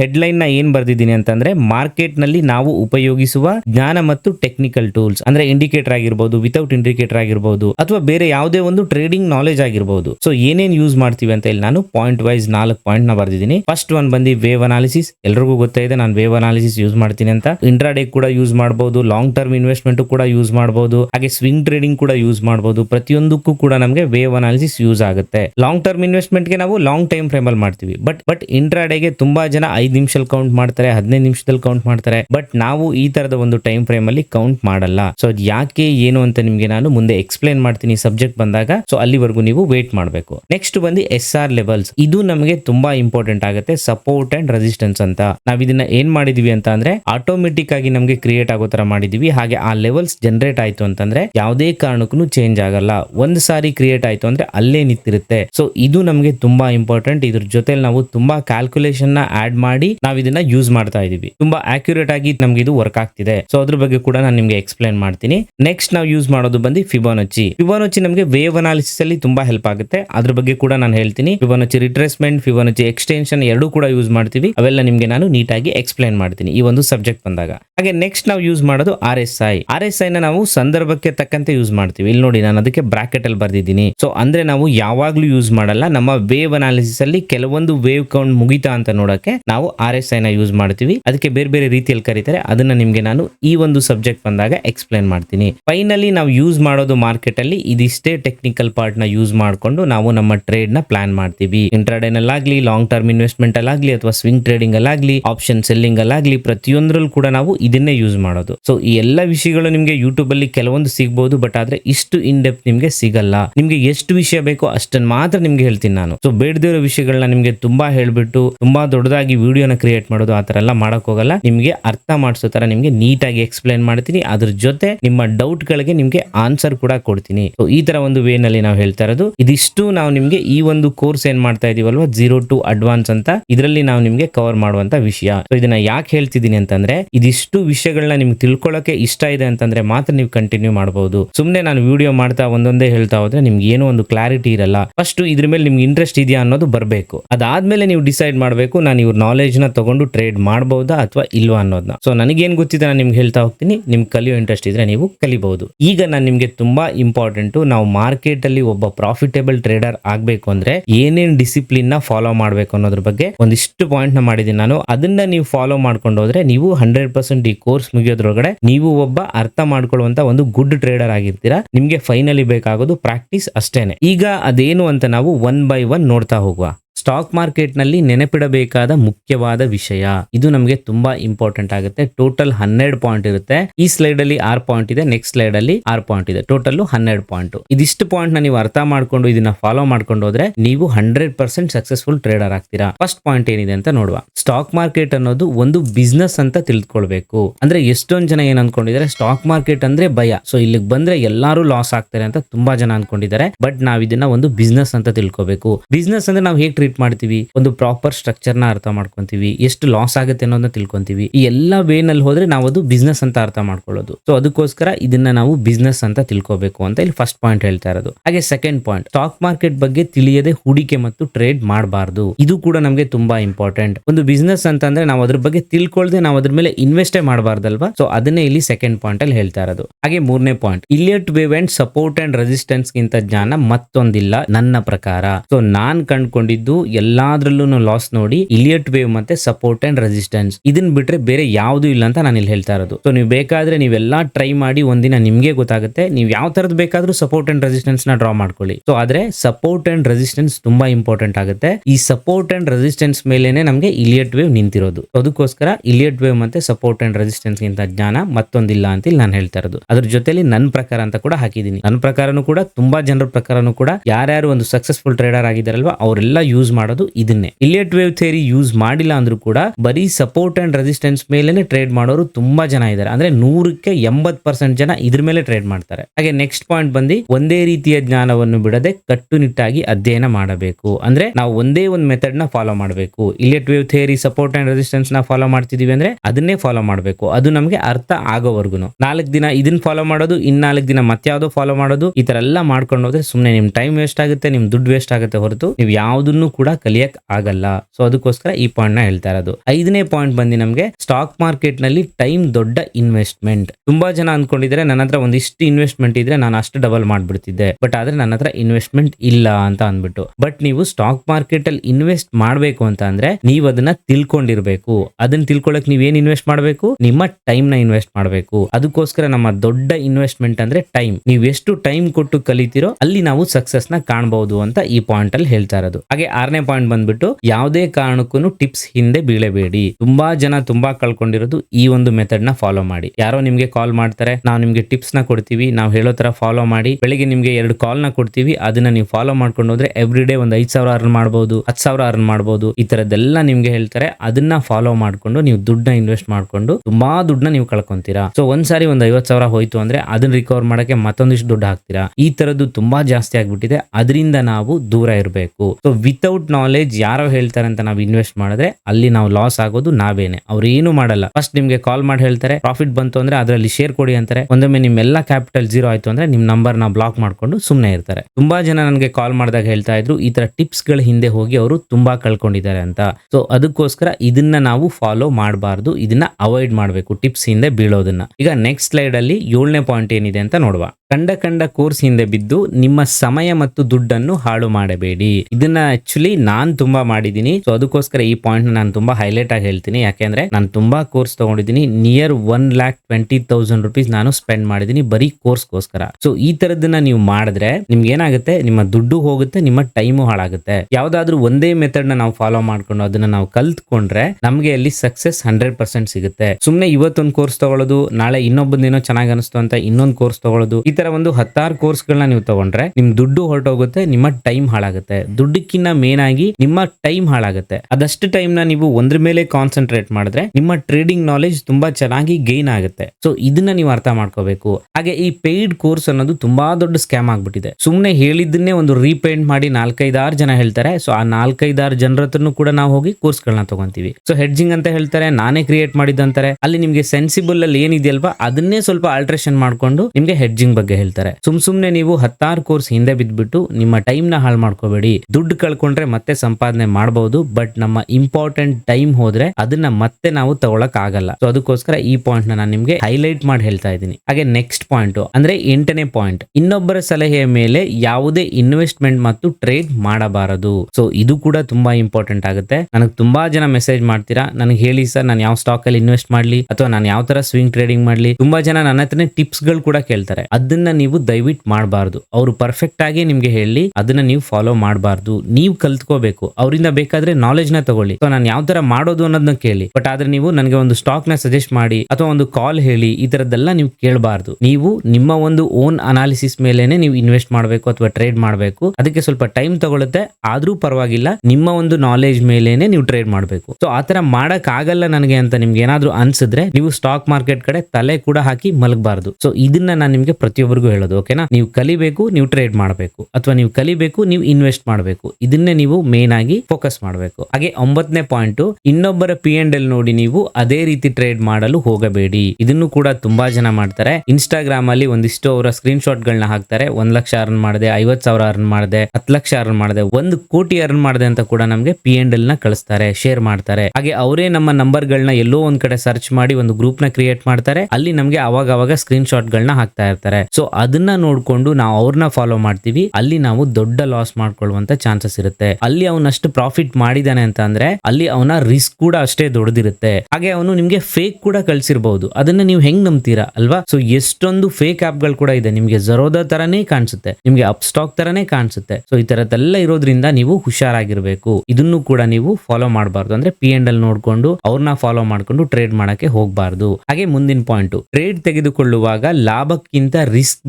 Speaker 1: ನ ಏನ್ ಬರ್ದಿದ್ದೀನಿ ಅಂತಂದ್ರೆ ಮಾರ್ಕೆಟ್ನಲ್ಲಿ ನಾವು ಉಪಯೋಗಿಸುವ ಜ್ಞಾನ ಮತ್ತು ಟೆಕ್ನಿಕಲ್ ಟೂಲ್ಸ್ ಅಂದ್ರೆ ಇಂಡಿಕೇಟರ್ ಆಗಿರ್ಬೋದು ವಿತೌಟ್ ಇಂಡಿಕೇಟರ್ ಆಗಿರ್ಬೋದು, ಅಥವಾ ಬೇರೆ ಯಾವುದೇ ಒಂದು ಟ್ರೇಡಿಂಗ್ ನಾಲೆಜ್ ಆಗಿರ್ಬೋದು. ಸೊ ಏನೇನ್ ಯೂಸ್ ಮಾಡ್ತೀವಿ ಅಂತ ಇಲ್ಲಿ ನಾನು ಪಾಯಿಂಟ್ ವೈಸ್ ನಾಲ್ಕು ಪಾಯಿಂಟ್ನ ಬರ್ದಿದ್ದೀನಿ. ಫಸ್ಟ್ ಒನ್ ಬಂದು ವೇವ್ ಅನಾಲಿಸಿಸ್ ಎಲ್ರಿಗೂ ಗೊತ್ತಾಯಿದೆ ನಾನು ವೇವ್ ಅನಾಲಿಸಿಸ್ ಯೂಸ್ ಮಾಡ್ತೀನಿ ಅಂತ. ಇಂಟ್ರಾಡೇ ಕೂಡ ಯೂಸ್ ಮಾಡಬಹುದು ಲಾಂಗ್ ಟರ್ಮ್ ಇನ್ವೆಸ್ಟ್ಮೆಂಟ್ ಕೂಡ ಯೂಸ್ ಮಾಡಬಹುದು ಹಾಗೆ ಸ್ವಿಂಗ್ ಟ್ರೇಡಿಂಗ್ ಕೂಡ ಯೂಸ್ ಮಾಡಬಹುದು ಪ್ರತಿಯೊಂದಕ್ಕೂ ಕೂಡ ನಮಗೆ ವೇವ್ ಅನಾಲಿಸಿಸ್ ಯೂಸ್ ಆಗುತ್ತೆ. ಲಾಂಗ್ ಟರ್ಮ್ ಇನ್ವೆಸ್ಟ್ಮೆಂಟ್ಗೆ ನಾವು ಲಾಂಗ್ ಟೈಮ್ ಫ್ರೇಮ್ ಅಲ್ಲಿ ಮಾಡ್ತೀವಿ. ಬಟ್ ಬಟ್ ಇಂಟ್ರಾಡೇಗೆ ತುಂಬಾ ಜನ ಐದು ನಿಮಿಷದಲ್ಲಿ ಕೌಂಟ್ ಮಾಡ್ತಾರೆ, ಹದಿನೈದು ನಿಮಿಷದಲ್ಲಿ ಕೌಂಟ್ ಮಾಡ್ತಾರೆ. ಬಟ್ ನಾವು ಈ ತರದ ಒಂದು ಟೈಮ್ ಫ್ರೇಮ್ ಅಲ್ಲಿ ಕೌಂಟ್ ಮಾಡಲ್ಲ. ಸೊ ಯಾಕೆ, ಏನು ಅಂತ ನಿಮ್ಗೆ ನಾನು ಮುಂದೆ ಎಕ್ಸ್ಪ್ಲೇನ್ ಮಾಡ್ತೀನಿ ಸಬ್ಜೆಕ್ಟ್ ಬಂದಾಗ. ಸೊ ಅಲ್ಲಿವರೆಗೂ ನೀವು ವೇಟ್ ಮಾಡಬೇಕು. ನೆಕ್ಸ್ಟ್ ಬಂದು ಎಸ್ ಆರ್ ಲೆವೆಲ್ಸ್ ಇದು ನಮಗೆ ತುಂಬಾ ಇಂಪಾರ್ಟೆಂಟ್ ಆಗುತ್ತೆ ಸಪೋರ್ಟ್ ಅಂಡ್ ರೆಸಿಸ್ಟೆನ್ಸ್ ಅಂತ. ನಾವ್ ಇದನ್ನ ಏನ್ ಮಾಡಿದೀವಿ ಅಂತ ಅಂದ್ರೆ ಆಟೋಮೆಟಿಕ್ ಆಗಿ ನಮಗೆ ಕ್ರಿಯೇಟ್ ಆಗೋ ತರ ಮಾಡಿದೀವಿ. ಹಾಗೆ ಆ ಲೆವೆಲ್ಸ್ ಜನರೇಟ್ ಆಯ್ತು ಅಂತಂದ್ರೆ, ಯಾವುದೇ ಕಾರಣಕ್ಕೂ ಚೇಂಜ್ ಆಗಲ್ಲ. ಒಂದ್ ಸಾರಿ ಕ್ರಿಯೇಟ್ ಆಯ್ತು ಅಂದ್ರೆ ಅಲ್ಲೇ ನಿಂತಿರುತ್ತೆ. ಸೊ ಇದು ನಮಗೆ ತುಂಬಾ ಇಂಪಾರ್ಟೆಂಟ್ ಇದ್ರ ಜೊತೆ ನಾವು ತುಂಬಾ ಕ್ಯಾಲ್ಕುಲೇಷನ್ನ ಆಡ್ ಮಾಡಿ ನಾವ್ ಇದನ್ನ ಯೂಸ್ ಮಾಡ್ತಾ ಇದೀವಿ. ತುಂಬಾ ಆಕ್ಯುರೇಟ್ ಆಗಿ ನಮ್ಗೆ ಇದು ವರ್ಕ್ ಆಗ್ತಿದೆ. ಸೊ ಅದ್ರ ಬಗ್ಗೆ ಕೂಡ ನಾನು ನಿಮ್ಗೆ ಎಕ್ಸ್ಪ್ಲೇನ್ ಮಾಡ್ತೀನಿ. ನೆಕ್ಸ್ಟ್ ನಾವು ಯೂಸ್ ಮಾಡೋದು ಬಂದು ಫಿಬೋನೊಚ್ಚಿ ಫಿಬೋನೊಚ್ಚಿ ನಮಗೆ ವೇವ್ ಅನಾಲಿಸಿಸ್ ಅಲ್ಲಿ ತುಂಬಾ ಹೆಲ್ಪ್ ಆಗುತ್ತೆ. ಅದ್ರ ಬಗ್ಗೆ ಕೂಡ ನಾನು ಹೇಳ್ತೀನಿ. ಫಿಬೋನೊಚ್ಚಿ ರಿಟ್ರೇಸ್ಮೆಂಟ್ ಫಿಬೋನೊಚ್ಚಿ ಎಕ್ಸ್ಟೆನ್ಷನ್ ಎರಡೂ ಕೂಡ ಯೂಸ್ ಮಾಡ್ತೀವಿ. ಅವೆಲ್ಲ ನಿಮ್ಗೆ ನಾನು ನೀಟಾಗಿ ಎಕ್ಸ್ಪ್ಲೇನ್ ಮಾಡ್ತೀನಿ ಈ ಒಂದು ಸಬ್ಜೆಕ್ಟ್ ಬಂದಾಗ. ಹಾಗೆ ನೆಕ್ಸ್ಟ್ ನಾವು ಯೂಸ್ ಮಾಡೋದು R S I R S I ನ ನಾವು ಸಂದರ್ಭಕ್ಕೆ ತಕ್ಕಂತೆ ಯೂಸ್ ಮಾಡ್ತೀವಿ. ಇಲ್ಲಿ ನೋಡಿ ನಾನು ಅದಕ್ಕೆ ಬ್ರಾಕೆಟ್ ಅಲ್ಲಿ ಬರ್ದಿದ್ದೀನಿ. ಸೊ ಅಂದ್ರೆ ನಾವು ಯಾವಾಗ್ಲೂ ಯೂಸ್ ಮಾಡಲ್ಲ. ನಮ್ಮ ವೇವ್ ಅನಾಲಿಸಿಸ್ ಅಲ್ಲಿ ಕೆಲವೊಂದು ವೇವ್ ಕೌಂಟ್ ಮುಗಿತಾ ಅಂತ ನೋಡಕ್ಕೆ ನಾವು ಆರ್ ಎಸ್ ಐ ನ ಯೂಸ್ ಮಾಡ್ತೀವಿ. ಅದಕ್ಕೆ ಬೇರೆ ಬೇರೆ ರೀತಿಯಲ್ಲಿ ಕರೀತಾರೆ. ಅದನ್ನ ನಿಮ್ಗೆ ನಾನು ಈ ಒಂದು ಸಬ್ಜೆಕ್ಟ್ ಬಂದಾಗ ಎಕ್ಸ್ಪ್ಲೇನ್ ಮಾಡ್ತೀನಿ. ಫೈನಲಿ ನಾವು ಯೂಸ್ ಮಾಡೋದು ಮಾರ್ಕೆಟ್ ಅಲ್ಲಿ ಇದಿಷ್ಟೇ ಟೆಕ್ನಿಕಲ್ ಪಾರ್ಟ್ನ ಯೂಸ್ ಮಾಡ್ಕೊಂಡು ನಾವು ನಮ್ಮ ಟ್ರೇಡ್ನ ಪ್ಲಾನ್ ಮಾಡ್ತೀವಿ. ಇಂಟ್ರಾಡೇ ನಲ್ಲಾಗ್ಲಿ ಲಾಂಗ್ ಟರ್ಮ್ ಇನ್ವೆಸ್ಟ್ಮೆಂಟ್ ಅಲ್ಲಾಗ್ಲಿ ಅಥವಾ ಸ್ವಿಂಗ್ ಟ್ರೇಡಿಂಗ್ ಅಲ್ಲಾಗ್ಲಿ ಆಪ್ಷನ್ ಸೆಲ್ಲಿಂಗ್ ಅಲ್ಲಾಗ್ಲಿ ಪ್ರತಿಯೊಂದ್ರಲ್ಲೂ ಕೂಡ ನಾವು ಇದನ್ನೇ ಯೂಸ್ ಮಾಡೋದು. ಸೊ ಈ ಎಲ್ಲ ವಿಷಯಗಳು ನಿಮ್ಗೆ ಯೂಟ್ಯೂಬ್ ಅಲ್ಲಿ ಕೆಲವೊಂದು ಸಿಗ್ಬಹುದು ಬಟ್ ಆದ್ರೆ ಇಷ್ಟು ಇನ್ ಡೆಪ್ ನಿಮ್ಗೆ ಸಿಗಲ್ಲ. ನಿಮ್ಗೆ ಎಷ್ಟು ವಿಷಯ ಬೇಕೋ ಅಷ್ಟನ್ನ ಮಾತ್ರ ನಿಮ್ಗೆ ಹೇಳ್ತೀನಿ ನಾನು. ಸೊ ಬೇಡದಿರೋ ವಿಷಯಗಳನ್ನ ನಿಮ್ಗೆ ತುಂಬಾ ಹೇಳ್ಬಿಟ್ಟು, ತುಂಬಾ ದೊಡ್ಡ ದೊಡ್ಡದಾಗಿ ವಿಡಿಯೋನ ಕ್ರಿಯೇಟ್ ಮಾಡೋದು ಆ ತರ ಎಲ್ಲ ಮಾಡಕ್ ಹೋಗಲ್ಲ. ನಿಮ್ಗೆ ಅರ್ಥ ಮಾಡಿಸೋ ತರ ನಿಮಗೆ ನೀಟಾಗಿ ಎಕ್ಸ್ಪ್ಲೈನ್ ಮಾಡ್ತೀನಿ. ಅದ್ರ ಜೊತೆ ನಿಮ್ಮ ಡೌಟ್ ಗಳಿಗೆ ನಿಮ್ಗೆ ಆನ್ಸರ್ ಕೂಡ ಕೊಡ್ತೀನಿ. ಸೊ ಈ ತರ ಒಂದು ವೇನಲ್ಲಿ ನಾವು ಹೇಳ್ತಾ ಇರೋದು. ಇದಿಷ್ಟು ನಾವು ನಿಮ್ಗೆ ಈ ಒಂದು ಕೋರ್ಸ್ ಏನ್ ಮಾಡ್ತಾ ಇದೀವಲ್ವಾ? ಜೀರೋ ಟು ಅಡ್ವಾನ್ಸ್ ಅಂತ. ಇದರಲ್ಲಿ ನಾವು ನಿಮ್ಗೆ ಕವರ್ ಮಾಡುವಂತ ವಿಷಯ. ಸೊ ಇದನ್ನ ಯಾಕೆ ಹೇಳ್ತಿದ್ದೀನಿ ಅಂತಂದ್ರೆ, ಇದಿಷ್ಟು ವಿಷಯಗಳನ್ನ ನಿಮ್ಗೆ ತಿಳ್ಕೊಳ್ಳೋಕೆ ಇಷ್ಟ ಇದೆ ಅಂತಂದ್ರೆ ಮಾತ್ರ ನೀವು ಕಂಟಿನ್ಯೂ ಮಾಡಬಹುದು ಸುಮ್ನೆ ನಾನು ವಿಡಿಯೋ ಮಾಡ್ತಾ ಒಂದೊಂದೇ ಹೇಳ್ತಾ ಹೋದ್ರೆ ನಿಮ್ಗೆ ಏನೋ ಒಂದು ಕ್ಲಾರಿಟಿ ಇರಲ್ಲ. ಫಸ್ಟ್ ಇದ್ರ ಮೇಲೆ ನಿಮ್ಗೆ ಇಂಟ್ರೆಸ್ಟ್ ಇದೆಯಾ ಅನ್ನೋದು ಬರಬೇಕು. ಅದಾದ್ಮೇಲೆ ನೀವು ಡಿಸೈಡ್ ಮಾಡಬೇಕು, ನಾನು ನಾಲೆಜ್ನ ತಗೊಂಡು ಟ್ರೇಡ್ ಮಾಡಬಹುದಾ ಅಥವಾ ಇಲ್ವಾ ಅನ್ನೋದನ್ನ ಸೊ ನನಗೇನು ಗೊತ್ತಿದೆ ನಾನು ನಿಮ್ಗೆ ಹೇಳ್ತಾ ಹೋಗ್ತೀನಿ, ನಿಮ್ಗೆ ಕಲಿಯೋ ಇಂಟ್ರೆಸ್ಟ್ ಇದ್ರೆ ನೀವು ಕಲಿಬಹುದು. ಈಗ ನಾನು ನಿಮ್ಗೆ ತುಂಬಾ ಇಂಪಾರ್ಟೆಂಟ್ ನಾವು ಮಾರ್ಕೆಟ್ ಅಲ್ಲಿ ಒಬ್ಬ ಪ್ರಾಫಿಟೇಬಲ್ ಟ್ರೇಡರ್ ಆಗ್ಬೇಕು ಅಂದ್ರೆ ಏನೇನ್ ಡಿಸಿಪ್ಲಿನ್ನ ಫಾಲೋ ಮಾಡ್ಬೇಕು ಅನ್ನೋದ್ರ ಬಗ್ಗೆ ಒಂದಿಷ್ಟು ಪಾಯಿಂಟ್ನ ಮಾಡಿದ್ದೀನಿ ನಾನು. ಅದನ್ನ ನೀವು ಫಾಲೋ ಮಾಡ್ಕೊಂಡು ಹೋದ್ರೆ ನೀವು ಹಂಡ್ರೆಡ್ ಪರ್ಸೆಂಟ್ ಈ ಕೋರ್ಸ್ ಮುಗಿಯೋದ್ರೊಳಗಡೆ ನೀವು ಒಬ್ಬ ಅರ್ಥ ಮಾಡ್ಕೊಳ್ಳುವಂತ ಒಂದು ಗುಡ್ ಟ್ರೇಡರ್ ಆಗಿರ್ತೀರಾ. ನಿಮ್ಗೆ ಫೈನಲಿ ಬೇಕಾಗೋದು ಪ್ರಾಕ್ಟೀಸ್ ಅಷ್ಟೇನೆ. ಈಗ ಅದೇನು ಅಂತ ನಾವು ಒನ್ ಬೈ ಒನ್ ನೋಡ್ತಾ ಹೋಗುವ. ಸ್ಟಾಕ್ ಮಾರ್ಕೆಟ್ನಲ್ಲಿ ನೆನಪಿಡಬೇಕಾದ ಮುಖ್ಯವಾದ ವಿಷಯ. ಇದು ನಮಗೆ ತುಂಬಾ ಇಂಪಾರ್ಟೆಂಟ್ ಆಗುತ್ತೆ. ಟೋಟಲ್ ಹನ್ನೆರಡು ಪಾಯಿಂಟ್ ಇರುತ್ತೆ. ಈ ಸ್ಲೈಡ್ ಅಲ್ಲಿ ಆರ್ ಪಾಯಿಂಟ್ ಇದೆ. ನೆಕ್ಸ್ಟ್ ಸ್ಲೈಡ್ ಅಲ್ಲಿ ಆರ್ ಪಾಯಿಂಟ್ ಇದೆ. ಟೋಟಲ್ ಹನ್ನೆರಡು ಪಾಯಿಂಟ್. ಇದಿಷ್ಟು ಪಾಯಿಂಟ್ನ ನೀವು ಅರ್ಥ ಮಾಡ್ಕೊಂಡು ಇದನ್ನ ಫಾಲೋ ಮಾಡ್ಕೊಂಡು ಹೋದ್ರೆ ನೀವು ಹಂಡ್ರೆಡ್ ಪರ್ಸೆಂಟ್ ಸಕ್ಸಸ್ಫುಲ್ ಟ್ರೇಡರ್ ಆಗ್ತೀರಾ. ಫಸ್ಟ್ ಪಾಯಿಂಟ್ ಏನಿದೆ ಅಂತ ನೋಡುವ. ಸ್ಟಾಕ್ ಮಾರ್ಕೆಟ್ ಅನ್ನೋದು ಒಂದು ಬಿಸ್ನೆಸ್ ಅಂತ ತಿಳ್ಕೊಳ್ಬೇಕು. ಅಂದ್ರೆ ಎಷ್ಟೊಂದ್ ಜನ ಏನ್ ಅನ್ಕೊಂಡಿದ್ದಾರೆ? ಸ್ಟಾಕ್ ಮಾರ್ಕೆಟ್ ಅಂದ್ರೆ ಭಯ. ಸೊ ಇಲ್ಲಿಗೆ ಬಂದ್ರೆ ಎಲ್ಲಾರು ಲಾಸ್ ಆಗ್ತಾರೆ ಅಂತ ತುಂಬಾ ಜನ ಅನ್ಕೊಂಡಿದ್ದಾರೆ. ಬಟ್ ನಾವ್ ಇದನ್ನ ಒಂದು ಬಿಸ್ನೆಸ್ ಅಂತ ತಿಳ್ಕೊಬೇಕು. ಬಿಸ್ನೆಸ್ ಅಂದ್ರೆ ನಾವು ಹೇಗೆ ಮಾಡ್ತೀವಿ, ಒಂದು ಪ್ರಾಪರ್ ಸ್ಟ್ರಕ್ಚರ್ನ ಅರ್ಥ ಮಾಡ್ಕೊಂತೀವಿ, ಎಷ್ಟು ಲಾಸ್ ಆಗುತ್ತೆ ಅನ್ನೋದನ್ನ ತಿಳ್ಕೊಂತೀವಿ. ಈ ಎಲ್ಲ ವೇನಲ್ಲಿ ಹೋದ್ರೆ ನಾವು ಅದು ಬಿಸ್ನೆಸ್ ಅಂತ ಅರ್ಥ ಮಾಡ್ಕೊಳ್ಳೋದು. ಸೊ ಅದಕ್ಕೋಸ್ಕರ ಇದನ್ನ ನಾವು ಬಿಸ್ನೆಸ್ ಅಂತ ತಿಳ್ಕೊಬೇಕು ಅಂತ ಇಲ್ಲಿ ಫಸ್ಟ್ ಪಾಯಿಂಟ್ ಹೇಳ್ತಾ ಇರೋದು. ಹಾಗೆ ಸೆಕೆಂಡ್ ಪಾಯಿಂಟ್ ಸ್ಟಾಕ್ ಮಾರ್ಕೆಟ್ ಬಗ್ಗೆ ತಿಳಿಯದೆ ಹೂಡಿಕೆ ಮತ್ತು ಟ್ರೇಡ್ ಮಾಡಬಾರ್ದು. ಇದು ಕೂಡ ನಮಗೆ ತುಂಬಾ ಇಂಪಾರ್ಟೆಂಟ್ ಒಂದು ಬಿಸ್ನೆಸ್ ಅಂತಂದ್ರೆ ನಾವು ಅದ್ರ ಬಗ್ಗೆ ತಿಳ್ಕೊಳ್ದೆ ನಾವು ಅದ್ರ ಮೇಲೆ ಇನ್ವೆಸ್ಟೇ ಮಾಡಬಾರ್ದಲ್ವಾ? ಸೊ ಅದನ್ನೇ ಇಲ್ಲಿ ಸೆಕೆಂಡ್ ಪಾಯಿಂಟ್ ಅಲ್ಲಿ ಹೇಳ್ತಾ ಇರೋದು. ಹಾಗೆ ಮೂರನೇ point Elliott wave and support and resistance ಗಿಂತ ಜ್ಞಾನ ಮತ್ತೊಂದಿಲ್ಲ ನನ್ನ ಪ್ರಕಾರ. ಸೊ ನಾನ್ ಕಂಡ್ಕೊಂಡಿದ್ದು ಎಲ್ಲಾದ್ರಲ್ಲೂ ಲಾಸ್ ನೋಡಿ ಇಲಿಯಟ್ ವೇವ್ ಮತ್ತೆ ಸಪೋರ್ಟ್ ಅಂಡ್ ರೆಸಿಸ್ಟೆನ್ಸ್ ಇದನ್ ಬಿಟ್ರೆ ಬೇರೆ ಯಾವ್ದು ಇಲ್ಲ ಅಂತ ನಾನು ಇಲ್ಲಿ ಹೇಳ್ತಾ ಇರೋದು. ಸೊ ನೀವು ಬೇಕಾದ್ರೆ ನೀವೆಲ್ಲ ಟ್ರೈ ಮಾಡಿ ಒಂದಿನ ನಿಮ್ಗೆ ಗೊತ್ತಾಗುತ್ತೆ. ನೀವು ಯಾವ ತರದ್ ಬೇಕಾದ್ರೂ ಸಪೋರ್ಟ್ ಅಂಡ್ ರೆಸಿಸ್ಟೆನ್ಸ್ನ ಡ್ರಾ ಮಾಡ್ಕೊಳ್ಳಿ. ಸೊ ಆದ್ರೆ ಸಪೋರ್ಟ್ ಅಂಡ್ ರೆಸಿಸ್ಟೆನ್ಸ್ ತುಂಬಾ ಇಂಪಾರ್ಟೆಂಟ್ ಆಗುತ್ತೆ. ಈ ಸಪೋರ್ಟ್ ಅಂಡ್ ರೆಸಿಸ್ಟೆನ್ಸ್ ಮೇಲೆನೆ ನಮಗೆ ಇಲಿಯಟ್ ವೇವ್ ನಿಂತಿರೋದು. ಅದಕ್ಕೋಸ್ಕರ ಇಲಿಯಟ್ ವೇವ್ ಮತ್ತೆ ಸಪೋರ್ಟ್ ಅಂಡ್ ರೆಸಿಸ್ಟೆನ್ಸ್ ಗಿಂತ ಜ್ಞಾನ ಮತ್ತೊಂದಿಲ್ಲ ಅಂತ ಇಲ್ಲಿ ನಾನು ಹೇಳ್ತಾ ಇರೋದು. ಅದ್ರ ಜೊತೆಲಿ ನನ್ನ ಪ್ರಕಾರ ಅಂತ ಕೂಡ ಹಾಕಿದೀನಿ ನನ್ನ ಪ್ರಕಾರನೂ ಕೂಡ ತುಂಬಾ ಜನರ ಪ್ರಕಾರನೂ ಕೂಡ ಯಾರ್ಯಾರು ಒಂದು ಸಕ್ಸಸ್ಫುಲ್ ಟ್ರೇಡರ್ ಆಗಿದಾರಲ್ವಾ ಅವರೆಲ್ಲ ಯೂಸ್ ಮಾಡೋದು ಇದನ್ನೇ. ಇಲಿಯಟ್ ವೇವ್ ಥಿಯರಿ ಯೂಸ್ ಮಾಡಿಲ್ಲ ಅಂದ್ರೂ ಕೂಡ ಬರೀ ಸಪೋರ್ಟ್ ಅಂಡ್ ರೆಸಿಸ್ಟೆನ್ಸ್ ಮೇಲೆನೆ ಟ್ರೇಡ್ ಮಾಡೋರು ತುಂಬಾ ಜನ ಇದ್ದಾರೆ. ಅಂದ್ರೆ ನೂರಕ್ಕೆ ಎಂಬತ್ ಪರ್ಸೆಂಟ್ ಜನ ಇದ್ರ ಮೇಲೆ ಟ್ರೇಡ್ ಮಾಡ್ತಾರೆ. ಹಾಗೆ ನೆಕ್ಸ್ಟ್ ಪಾಯಿಂಟ್ ಬಂದು ಒಂದೇ ರೀತಿಯ ಜ್ಞಾನವನ್ನು ಬಿಡದೆ ಕಟ್ಟುನಿಟ್ಟಾಗಿ ಅಧ್ಯಯನ ಮಾಡಬೇಕು. ಅಂದ್ರೆ ನಾವು ಒಂದೇ ಒಂದು ಮೆಥಡ್ನ ಫಾಲೋ ಮಾಡಬೇಕು. Elliott wave theory support and ರೆಸಿಸ್ಟೆನ್ಸ್ನ follow ಮಾಡ್ತಿದೀವಿ ಅಂದ್ರೆ ಅದನ್ನೇ ಫಾಲೋ ಮಾಡಬೇಕು. ಅದು ನಮಗೆ ಅರ್ಥ ಆಗೋವರೆಗೂ ನಾಲ್ಕು ದಿನ ಇದನ್ನ ಫಾಲೋ ಮಾಡೋದು ಇನ್ ನಾಲ್ಕು ದಿನ ಮತ್ಯಾವುದೋ ಫಾಲೋ ಮಾಡೋದು, ಈ ತರ ಎಲ್ಲ ಮಾಡ್ಕೊಂಡು ಹೋದ್ರೆ ಸುಮ್ಮನೆ ನಿಮ್ ಟೈಮ್ ವೇಸ್ಟ್ ಆಗುತ್ತೆ, ನಿಮ್ ದುಡ್ಡು ವೇಸ್ಟ್ ಆಗುತ್ತೆ ಹೊರತು ನೀವು ಯಾವ್ದನ್ನು ಕೂಡ ಕಲಿಯಕ್ ಆಗಲ್ಲ. ಸೊ ಅದಕ್ಕೋಸ್ಕರ ಈ ಪಾಯಿಂಟ್ನ ಹೇಳ್ತಾ ಇರೋದು. ಐದನೇ ಪಾಯಿಂಟ್ ಬಂದು ನಮಗೆ ಸ್ಟಾಕ್ ಮಾರ್ಕೆಟ್ನಲ್ಲಿ ಟೈಮ್ ದೊಡ್ಡ ಇನ್ವೆಸ್ಟ್ಮೆಂಟ್ ತುಂಬಾ ಜನ ಅನ್ಕೊಂಡಿದ್ರೆ ನನ್ನ ಹತ್ರ ಒಂದಿಷ್ಟು ಇನ್ವೆಸ್ಟ್ಮೆಂಟ್ ಇದ್ರೆ ನಾನು ಅಷ್ಟು ಡಬಲ್ ಮಾಡ್ಬಿಡ್ತಿದ್ದೆ. ಬಟ್ ಆದ್ರೆ ನನ್ನ ಹತ್ರ ಇನ್ವೆಸ್ಟ್ಮೆಂಟ್ ಇಲ್ಲ ಅಂತ ಅಂದ್ಬಿಟ್ಟು. ಬಟ್ ನೀವು ಸ್ಟಾಕ್ ಮಾರ್ಕೆಟ್ ಅಲ್ಲಿ ಇನ್ವೆಸ್ಟ್ ಮಾಡ್ಬೇಕು ಅಂತ ಅಂದ್ರೆ ನೀವು ಅದನ್ನ ತಿಳ್ಕೊಂಡಿರ್ಬೇಕು. ಅದನ್ನ ತಿಳ್ಕೊಳಕ್ ನೀವ್ ಏನ್ ಇನ್ವೆಸ್ಟ್ ಮಾಡ್ಬೇಕು? ನಿಮ್ಮ ಟೈಮ್ನ ಇನ್ವೆಸ್ಟ್ ಮಾಡ್ಬೇಕು. ಅದಕ್ಕೋಸ್ಕರ ನಮ್ಮ ದೊಡ್ಡ ಇನ್ವೆಸ್ಟ್ಮೆಂಟ್ ಅಂದ್ರೆ ಟೈಮ್ ನೀವು ಎಷ್ಟು ಟೈಮ್ ಕೊಟ್ಟು ಕಲಿತೀರೋ ಅಲ್ಲಿ ನಾವು ಸಕ್ಸಸ್ನ ಕಾಣಬಹುದು ಅಂತ ಈ ಪಾಯಿಂಟ್ ಅಲ್ಲಿ ಹೇಳ್ತಾ ಇರೋದು. ಹಾಗೆ ಆರನೇ ಪಾಯಿಂಟ್ ಬಂದ್ಬಿಟ್ಟು ಯಾವುದೇ ಕಾರಣಕ್ಕೂ ಟಿಪ್ಸ್ ಹಿಂದೆ ಬೀಳಬೇಡಿ. ತುಂಬಾ ಜನ ತುಂಬಾ ಕಳ್ಕೊಂಡಿರೋದು ಈ ಒಂದು ಮೆಥಡ್ನ ಫಾಲೋ ಮಾಡಿ. ಯಾರೋ ನಿಮ್ಗೆ ಕಾಲ್ ಮಾಡ್ತಾರೆ, ನಾವು ನಿಮ್ಗೆ ಟಿಪ್ಸ್ನ ಕೊಡ್ತೀವಿ, ನಾವು ಹೇಳೋ ತರ ಫಾಲೋ ಮಾಡಿ. ಬೆಳಿಗ್ಗೆ ನಿಮ್ಗೆ ಎರಡು ಕಾಲ್ನ ಕೊಡ್ತೀವಿ, ಅದನ್ನ ನೀವು ಫಾಲೋ ಮಾಡ್ಕೊಂಡು ಹೋದ್ರೆ ಎವ್ರಿ ಡೇ ಒಂದ್ ಐದ್ ಸಾವಿರ ಅರ್ನ್ ಮಾಡಬಹುದು ಹತ್ತು ಸಾವಿರ ಅರ್ನ್ ಮಾಡಬಹುದು ಈ ತರದೆಲ್ಲ ನಿಮ್ಗೆ ಹೇಳ್ತಾರೆ. ಅದನ್ನ ಫಾಲೋ ಮಾಡ್ಕೊಂಡು ನೀವು ದುಡ್ಡನ್ನ ಇನ್ವೆಸ್ಟ್ ಮಾಡ್ಕೊಂಡು ತುಂಬಾ ದುಡ್ಡನ್ನ ನೀವು ಕಳ್ಕೊಂತೀರಾ. ಸೊ ಒಂದ್ಸಾರಿ ಒಂದ್ ಐವತ್ ಸಾವಿರ ಹೋಯ್ತು ಅಂದ್ರೆ ಅದನ್ನ ರಿಕವರ್ ಮಾಡಕ್ಕೆ ಮತ್ತೊಂದಿಷ್ಟು ದುಡ್ಡು ಹಾಕ್ತೀರಾ. ಈ ತರದ್ದು ತುಂಬಾ ಜಾಸ್ತಿ ಆಗ್ಬಿಟ್ಟಿದೆ. ಅದರಿಂದ ನಾವು ದೂರ ಇರಬೇಕು. ಸೊ ವಿತೌಟ್ ನಾಲೆಜ್ ಯಾರೋ ಹೇಳ್ತಾರೆ ಅಂತ ನಾವು ಇನ್ವೆಸ್ಟ್ ಮಾಡಿದ್ರೆ ಅಲ್ಲಿ ನಾವು ಲಾಸ್ ಆಗೋದು ನಾವೇನೆ. ಅವ್ರು ಏನು ಮಾಡಲ್ಲ. ಫಸ್ಟ್ ನಿಮ್ಗೆ ಕಾಲ್ ಮಾಡಿ ಹೇಳ್ತಾರೆ ಪ್ರಾಫಿಟ್ ಬಂತು ಅಂದ್ರೆ ಅದರಲ್ಲಿ ಶೇರ್ ಕೊಡಿ ಅಂತಾರೆ. ಒಂದೊಮ್ಮೆ ನಿಮ್ಮೆಲ್ಲ ಕ್ಯಾಪಿಟಲ್ ಜೀರೋ ಆಯ್ತು ಅಂದ್ರೆ ನಿಮ್ ನಂಬರ್ನ ಬ್ಲಾಕ್ ಮಾಡ್ಕೊಂಡು ಸುಮ್ಮನೆ ಇರ್ತಾರೆ. ತುಂಬಾ ಜನ ನನಗೆ ಕಾಲ್ ಮಾಡಿದಾಗ ಹೇಳ್ತಾ ಇದ್ರು, ಈ ತರ ಟಿಪ್ಸ್ಗಳ ಹಿಂದೆ ಹೋಗಿ ಅವರು ತುಂಬಾ ಕಳ್ಕೊಂಡಿದ್ದಾರೆ ಅಂತ. ಸೊ ಅದಕ್ಕೋಸ್ಕರ ಇದನ್ನ ನಾವು ಫಾಲೋ ಮಾಡಬಾರ್ದು. ಇದನ್ನ ಅವಾಯ್ಡ್ ಮಾಡಬೇಕು ಟಿಪ್ಸ್ ಹಿಂದೆ ಬೀಳೋದನ್ನ. ಈಗ ನೆಕ್ಸ್ಟ್ ಸ್ಲೈಡ್ ಅಲ್ಲಿ ಏಳನೇ ಪಾಯಿಂಟ್ ಏನಿದೆ ಅಂತ ನೋಡುವ. ಕಂಡ ಕಂಡ ಕೋರ್ಸ್ ಹಿಂದೆ ಬಿದ್ದು ನಿಮ್ಮ ಸಮಯ ಮತ್ತು ದುಡ್ಡನ್ನು ಹಾಳು ಮಾಡಬೇಡಿ. ಇದನ್ನ ಆಕ್ಚುಲಿ ನಾನ್ ತುಂಬಾ ಮಾಡಿದೀನಿ ಸೊ ಅದಕ್ಕೋಸ್ಕರ ಈ ಪಾಯಿಂಟ್ ನಾನು ತುಂಬಾ ಹೈಲೈಟ್ ಆಗಿ ಹೇಳ್ತೀನಿ. ಯಾಕೆಂದ್ರೆ ನಾನು ತುಂಬಾ ಕೋರ್ಸ್ ತಗೊಂಡಿದ್ದೀನಿ. Near one lakh twenty thousand rupees ನಾನು ಸ್ಪೆಂಡ್ ಮಾಡಿದೀನಿ ಬರೀ ಕೋರ್ಸ್ಗೋಸ್ಕರ. ಸೊ ಈ ತರದನ್ನ ನೀವು ಮಾಡಿದ್ರೆ ನಿಮ್ಗೆ ಏನಾಗುತ್ತೆ? ನಿಮ್ಮ ದುಡ್ಡು ಹೋಗುತ್ತೆ, ನಿಮ್ಮ ಟೈಮು ಹಾಳಾಗುತ್ತೆ. ಯಾವ್ದಾದ್ರು ಒಂದೇ ಮೆಥಡ್ನ ನಾವು ಫಾಲೋ ಮಾಡ್ಕೊಂಡು ಅದನ್ನ ನಾವು ಕಲ್ತ್ಕೊಂಡ್ರೆ ನಮ್ಗೆ ಅಲ್ಲಿ ಸಕ್ಸಸ್ ಹಂಡ್ರೆಡ್ ಪರ್ಸೆಂಟ್ ಸಿಗುತ್ತೆ. ಸುಮ್ನೆ ಇವತ್ತೊಂದು ಕೋರ್ಸ್ ತಗೊಳ್ಳೋದು, ನಾಳೆ ಇನ್ನೊಬ್ಬಂದೇನೋ ಚೆನ್ನಾಗಿ ಅನಿಸ್ತು ಅಂತ ಇನ್ನೊಂದು ಕೋರ್ಸ್ ತಗೊಳ್ಳೋದು ತರ ಒಂದು ಹತ್ತಾರು ಕೋರ್ಸ್ಗಳನ್ನ ನೀವು ತಗೊಂಡ್ರೆ ನಿಮ್ ದುಡ್ಡು ಹೊರಟೋಗುತ್ತೆ, ನಿಮ್ಮ ಟೈಮ್ ಹಾಳಾಗುತ್ತೆ. ದುಡ್ಡಕ್ಕಿಂತ ಮೇನ್ ಆಗಿ ನಿಮ್ಮ ಟೈಮ್ ಹಾಳಾಗುತ್ತೆ. ಅದಷ್ಟು ಟೈಮ್ನ ನೀವು ಒಂದ್ರ ಮೇಲೆ ಕಾನ್ಸಂಟ್ರೇಟ್ ಮಾಡಿದ್ರೆ ನಿಮ್ಮ ಟ್ರೇಡಿಂಗ್ ನಾಲೆಜ್ ತುಂಬಾ ಚೆನ್ನಾಗಿ ಗೈನ್ ಆಗುತ್ತೆ. ಸೊ ಇದನ್ನ ನೀವು ಅರ್ಥ ಮಾಡ್ಕೋಬೇಕು. ಹಾಗೆ ಈ ಪೇಯ್ಡ್ ಕೋರ್ಸ್ ಅನ್ನೋದು ತುಂಬಾ ದೊಡ್ಡ ಸ್ಕ್ಯಾಮ್ ಆಗ್ಬಿಟ್ಟಿದೆ. ಸುಮ್ನೆ ಹೇಳಿದ್ದನ್ನೇ ಒಂದು ರೀಪೇಂಟ್ ಮಾಡಿ ನಾಲ್ಕೈದಾರು ಜನ ಹೇಳ್ತಾರೆ. ಸೊ ಆ ನಾಲ್ಕೈದಾರು ಜನರ ಹತ್ರನು ಕೂಡ ನಾವು ಹೋಗಿ ಕೋರ್ಸ್ ಗಳನ್ನ ತಗೊಂತೀವಿ. ಸೊ ಹೆಡ್ಜಿಂಗ್ ಅಂತ ಹೇಳ್ತಾರೆ, ನಾನೇ ಕ್ರಿಯೇಟ್ ಮಾಡಿದ್ದಂತಾರೆ ಅಲ್ಲಿ ನಿಮ್ಗೆ ಸೆನ್ಸಿಬಲ್ ಅಲ್ಲಿ ಏನಿದೆಯಲ್ವಾ, ಅದನ್ನೇ ಸ್ವಲ್ಪ ಆಲ್ಟ್ರೇಷನ್ ಮಾಡ್ಕೊಂಡು ನಿಮ್ಗೆ ಹೆಡ್ಜಿಂಗ್ ಬಗ್ಗೆ ಹೇಳ್ತಾರೆ. ಸುಮ್ ಸುಮ್ನೆ ನೀವು ಹತ್ತಾರು ಕೋರ್ಸ್ ಹಿಂದೆ ಬಿದ್ಬಿಟ್ಟು ನಿಮ್ಮ ಟೈಮ್ನ ಹಾಳು ಮಾಡ್ಕೋಬೇಡಿ. ದುಡ್ಡು ಕಳ್ಕೊಂಡ್ರೆ ಮತ್ತೆ ಸಂಪಾದನೆ ಮಾಡಬಹುದು ಬಟ್ ನಮ್ಮ ಇಂಪಾರ್ಟೆಂಟ್ ಟೈಮ್ ಹೋದ್ರೆ ಅದನ್ನ ಮತ್ತೆ ನಾವು ತಗೊಳಕ್ ಆಗಲ್ಲ. ಸೊ ಅದಕ್ಕೋಸ್ಕರ ಈ ಪಾಯಿಂಟ್ ನಾನು ನಿಮ್ಗೆ ಹೈಲೈಟ್ ಮಾಡಿ ಹೇಳ್ತಾ ಇದ್ದೀನಿ. ಹಾಗೆ ನೆಕ್ಸ್ಟ್ ಪಾಯಿಂಟ್ ಅಂದ್ರೆ ಎಂಟನೇ ಪಾಯಿಂಟ್ ಇನ್ನೊಬ್ಬರ ಸಲಹೆಯ ಮೇಲೆ ಯಾವುದೇ ಇನ್ವೆಸ್ಟ್ಮೆಂಟ್ ಮತ್ತು ಟ್ರೇಡ್ ಮಾಡಬಾರದು. ಸೊ ಇದು ಕೂಡ ತುಂಬಾ ಇಂಪಾರ್ಟೆಂಟ್ ಆಗುತ್ತೆ. ನನಗೆ ತುಂಬಾ ಜನ ಮೆಸೇಜ್ ಮಾಡ್ತೀರಾ? ನನಗೆ ಹೇಳಿ ಸರ್, ನಾನು ಯಾವ ಸ್ಟಾಕ್ ಅಲ್ಲಿ ಇನ್ವೆಸ್ಟ್ ಮಾಡ್ಲಿ? ಅಥವಾ ನಾನು ಯಾವ ತರ ಸ್ವಿಂಗ್ ಟ್ರೇಡಿಂಗ್ ಮಾಡ್ಲಿ? ತುಂಬಾ ಜನ ನನ್ನ ಹತ್ರನೇ ಟಿಪ್ಸ್ಗಳು ಕೂಡ ಕೇಳ್ತಾರೆ. ಅದನ್ನ ನೀವು ದಯವಿಟ್ಟು ಮಾಡಬಾರ್ದು. ಅವರು ಪರ್ಫೆಕ್ಟ್ ಆಗಿ ನಿಮ್ಗೆ ಹೇಳಿ ಅದನ್ನ ನೀವು ಫಾಲೋ ಮಾಡಬಾರ್ದು. ನೀವು ಕಲ್ತ್ಕೋಬೇಕು. ಅವರಿಂದ ಬೇಕಾದ್ರೆ ನಾಲೆಜ್ನ ತಗೊಳ್ಳಿ. ನಾನು ಯಾವ ತರ ಮಾಡೋದು ಅನ್ನೋದನ್ನ ಕೇಳಿ. ಬಟ್ ಆದ್ರೆ ನೀವು ನನಗೆ ಒಂದು ಸ್ಟಾಕ್ನ ಸಜೆಸ್ಟ್ ಮಾಡಿ ಅಥವಾ ಒಂದು ಕಾಲ್ ಹೇಳಿ ಈ ತರದ್ದೆಲ್ಲ ನೀವು ಕೇಳಬಾರ್ದು. ನೀವು ನಿಮ್ಮ ಒಂದು ಓನ್ ಅನಾಲಿಸಿಸ್ ಮೇಲೆನೆ ನೀವು ಇನ್ವೆಸ್ಟ್ ಮಾಡಬೇಕು ಅಥವಾ ಟ್ರೇಡ್ ಮಾಡಬೇಕು. ಅದಕ್ಕೆ ಸ್ವಲ್ಪ ಟೈಮ್ ತಗೊಳುತ್ತೆ. ಆದ್ರೂ ಪರವಾಗಿಲ್ಲ, ನಿಮ್ಮ ಒಂದು ನಾಲೆಜ್ ಮೇಲೆನೆ ನೀವು ಟ್ರೇಡ್ ಮಾಡಬೇಕು. ಸೊ ಆತರ ಮಾಡಕ್ ಆಗಲ್ಲ ನನಗೆ ಅಂತ ನಿಮ್ಗೆ ಏನಾದ್ರೂ ಅನ್ಸಿದ್ರೆ ನೀವು ಸ್ಟಾಕ್ ಮಾರ್ಕೆಟ್ ಕಡೆ ತಲೆ ಕೂಡ ಹಾಕಿ ಮಲಗಬಾರ್ದು. ಸೊ ಇದನ್ನ ನಾನು ನಿಮ್ಗೆ ಪ್ರತಿಯೊಬ್ಬರಿಗೂ ಹೇಳೋದು ಓಕೆನಾ ನೀವು ಕಲಿಬೇಕು, ನೀವು ಟ್ರೇಡ್ ಮಾಡಬೇಕು. ಅಥವಾ ನೀವು ಕಲಿಬೇಕು, ನೀವು ಇನ್ವೆಸ್ಟ್ ಮಾಡಬೇಕು. ಇದನ್ನೇ ನೀವು ಮೇನ್ ಆಗಿ ಫೋಕಸ್ ಮಾಡಬೇಕು. ಹಾಗೆ ಒಂಬತ್ತನೇ ಪಾಯಿಂಟ್ ಇನ್ನೊಬ್ಬರ ಪಿ ಅಂಡ್ ಎಲ್ ನೋಡಿ ನೀವು ಅದೇ ರೀತಿ ಟ್ರೇಡ್ ಮಾಡಲು ಹೋಗಬೇಡಿ. ಇದನ್ನು ಕೂಡ ತುಂಬಾ ಜನ ಮಾಡ್ತಾರೆ. ಇನ್ಸ್ಟಾಗ್ರಾಮ್ ಅಲ್ಲಿ ಒಂದಿಷ್ಟು ಅವರ ಸ್ಕ್ರೀನ್ ಶಾಟ್ ಗಳನ್ನ ಹಾಕ್ತಾರೆ. ಒಂದ್ ಲಕ್ಷ ಅರ್ನ್ ಮಾಡಿದೆ ಐವತ್ ಸಾವಿರ ಅರ್ನ್ ಮಾಡಿದೆ, ಹತ್ತು ಲಕ್ಷ ಅರ್ನ್ ಮಾಡಿದೆ, ಒಂದು ಕೋಟಿ ಅರ್ನ್ ಮಾಡಿದೆ ಅಂತ ಕೂಡ ನಮಗೆ ಪಿ ಅಂಡ್ ಎಲ್ನ ಕಳಿಸ್ತಾರೆ ಶೇರ್ ಮಾಡ್ತಾರೆ. ಹಾಗೆ ಅವರೇ ನಮ್ಮ ನಂಬರ್ ಗಳನ್ನ ಎಲ್ಲೋ ಒಂದ್ ಕಡೆ ಸರ್ಚ್ ಮಾಡಿ ಒಂದು ಗ್ರೂಪ್ನ ಕ್ರಿಯೇಟ್ ಮಾಡ್ತಾರೆ. ಅಲ್ಲಿ ನಮಗೆ ಅವಾಗ ಅವಾಗ ಸ್ಕ್ರೀನ್ ಶಾಟ್ ಗಳನ್ನ ಹಾಕ್ತಾ ಇರ್ತಾರೆ. ಸೊ ಅದನ್ನ ನೋಡ್ಕೊಂಡು ನಾವು ಅವ್ರನ್ನ ಫಾಲೋ ಮಾಡ್ತೀವಿ. ಅಲ್ಲಿ ನಾವು ದೊಡ್ಡ ಲಾಸ್ ಮಾಡ್ಕೊಳ್ಳುವಂತ ಚಾನ್ಸಸ್ ಇರುತ್ತೆ. ಅಲ್ಲಿ ಅವನಷ್ಟು ಪ್ರಾಫಿಟ್ ಮಾಡಿದಾನೆ ಅಂತ ಅಂದ್ರೆ, ಅಲ್ಲಿ ಅವನ ರಿಸ್ಕ್ ಕೂಡ ಅಷ್ಟೇ ದೊಡ್ಡದಿರುತ್ತೆ ಹಾಗೆ ಅವನು ನಿಮ್ಗೆ ಫೇಕ್ ಕೂಡ ಕಳ್ಸಿರ್ಬಹುದು ಅದನ್ನ ನೀವು ಹೆಂಗ್ ನಂಬ್ತೀರಾ ಅಲ್ವಾ? ಸೊ ಎಷ್ಟೊಂದು ಫೇಕ್ ಆಪ್ಗಳು ಕೂಡ ಇದೆ. ನಿಮ್ಗೆ ಜರೋದ ತರನೇ ಕಾಣಿಸುತ್ತೆ. ನಿಮ್ಗೆ ಅಪ್ ಸ್ಟಾಕ್ ತರನೇ ಕಾಣಿಸುತ್ತೆ. ಸೊ ಈ ತರದ್ದೆಲ್ಲ ಇರೋದ್ರಿಂದ ನೀವು ಹುಷಾರಾಗಿರ್ಬೇಕು. ಇದನ್ನು ಕೂಡ ನೀವು ಫಾಲೋ ಮಾಡಬಾರ್ದು. ಅಂದ್ರೆ ಪಿ ಎಂಡ್ ಅಲ್ಲಿ ನೋಡ್ಕೊಂಡು ಅವ್ರನ್ನ ಫಾಲೋ ಮಾಡ್ಕೊಂಡು ಟ್ರೇಡ್ ಮಾಡಕ್ಕೆ ಹೋಗಬಾರ್ದು. ಹಾಗೆ ಮುಂದಿನ ಪಾಯಿಂಟ್ ಟ್ರೇಡ್ ತೆಗೆದುಕೊಳ್ಳುವಾಗ ಲಾಭಕ್ಕಿಂತ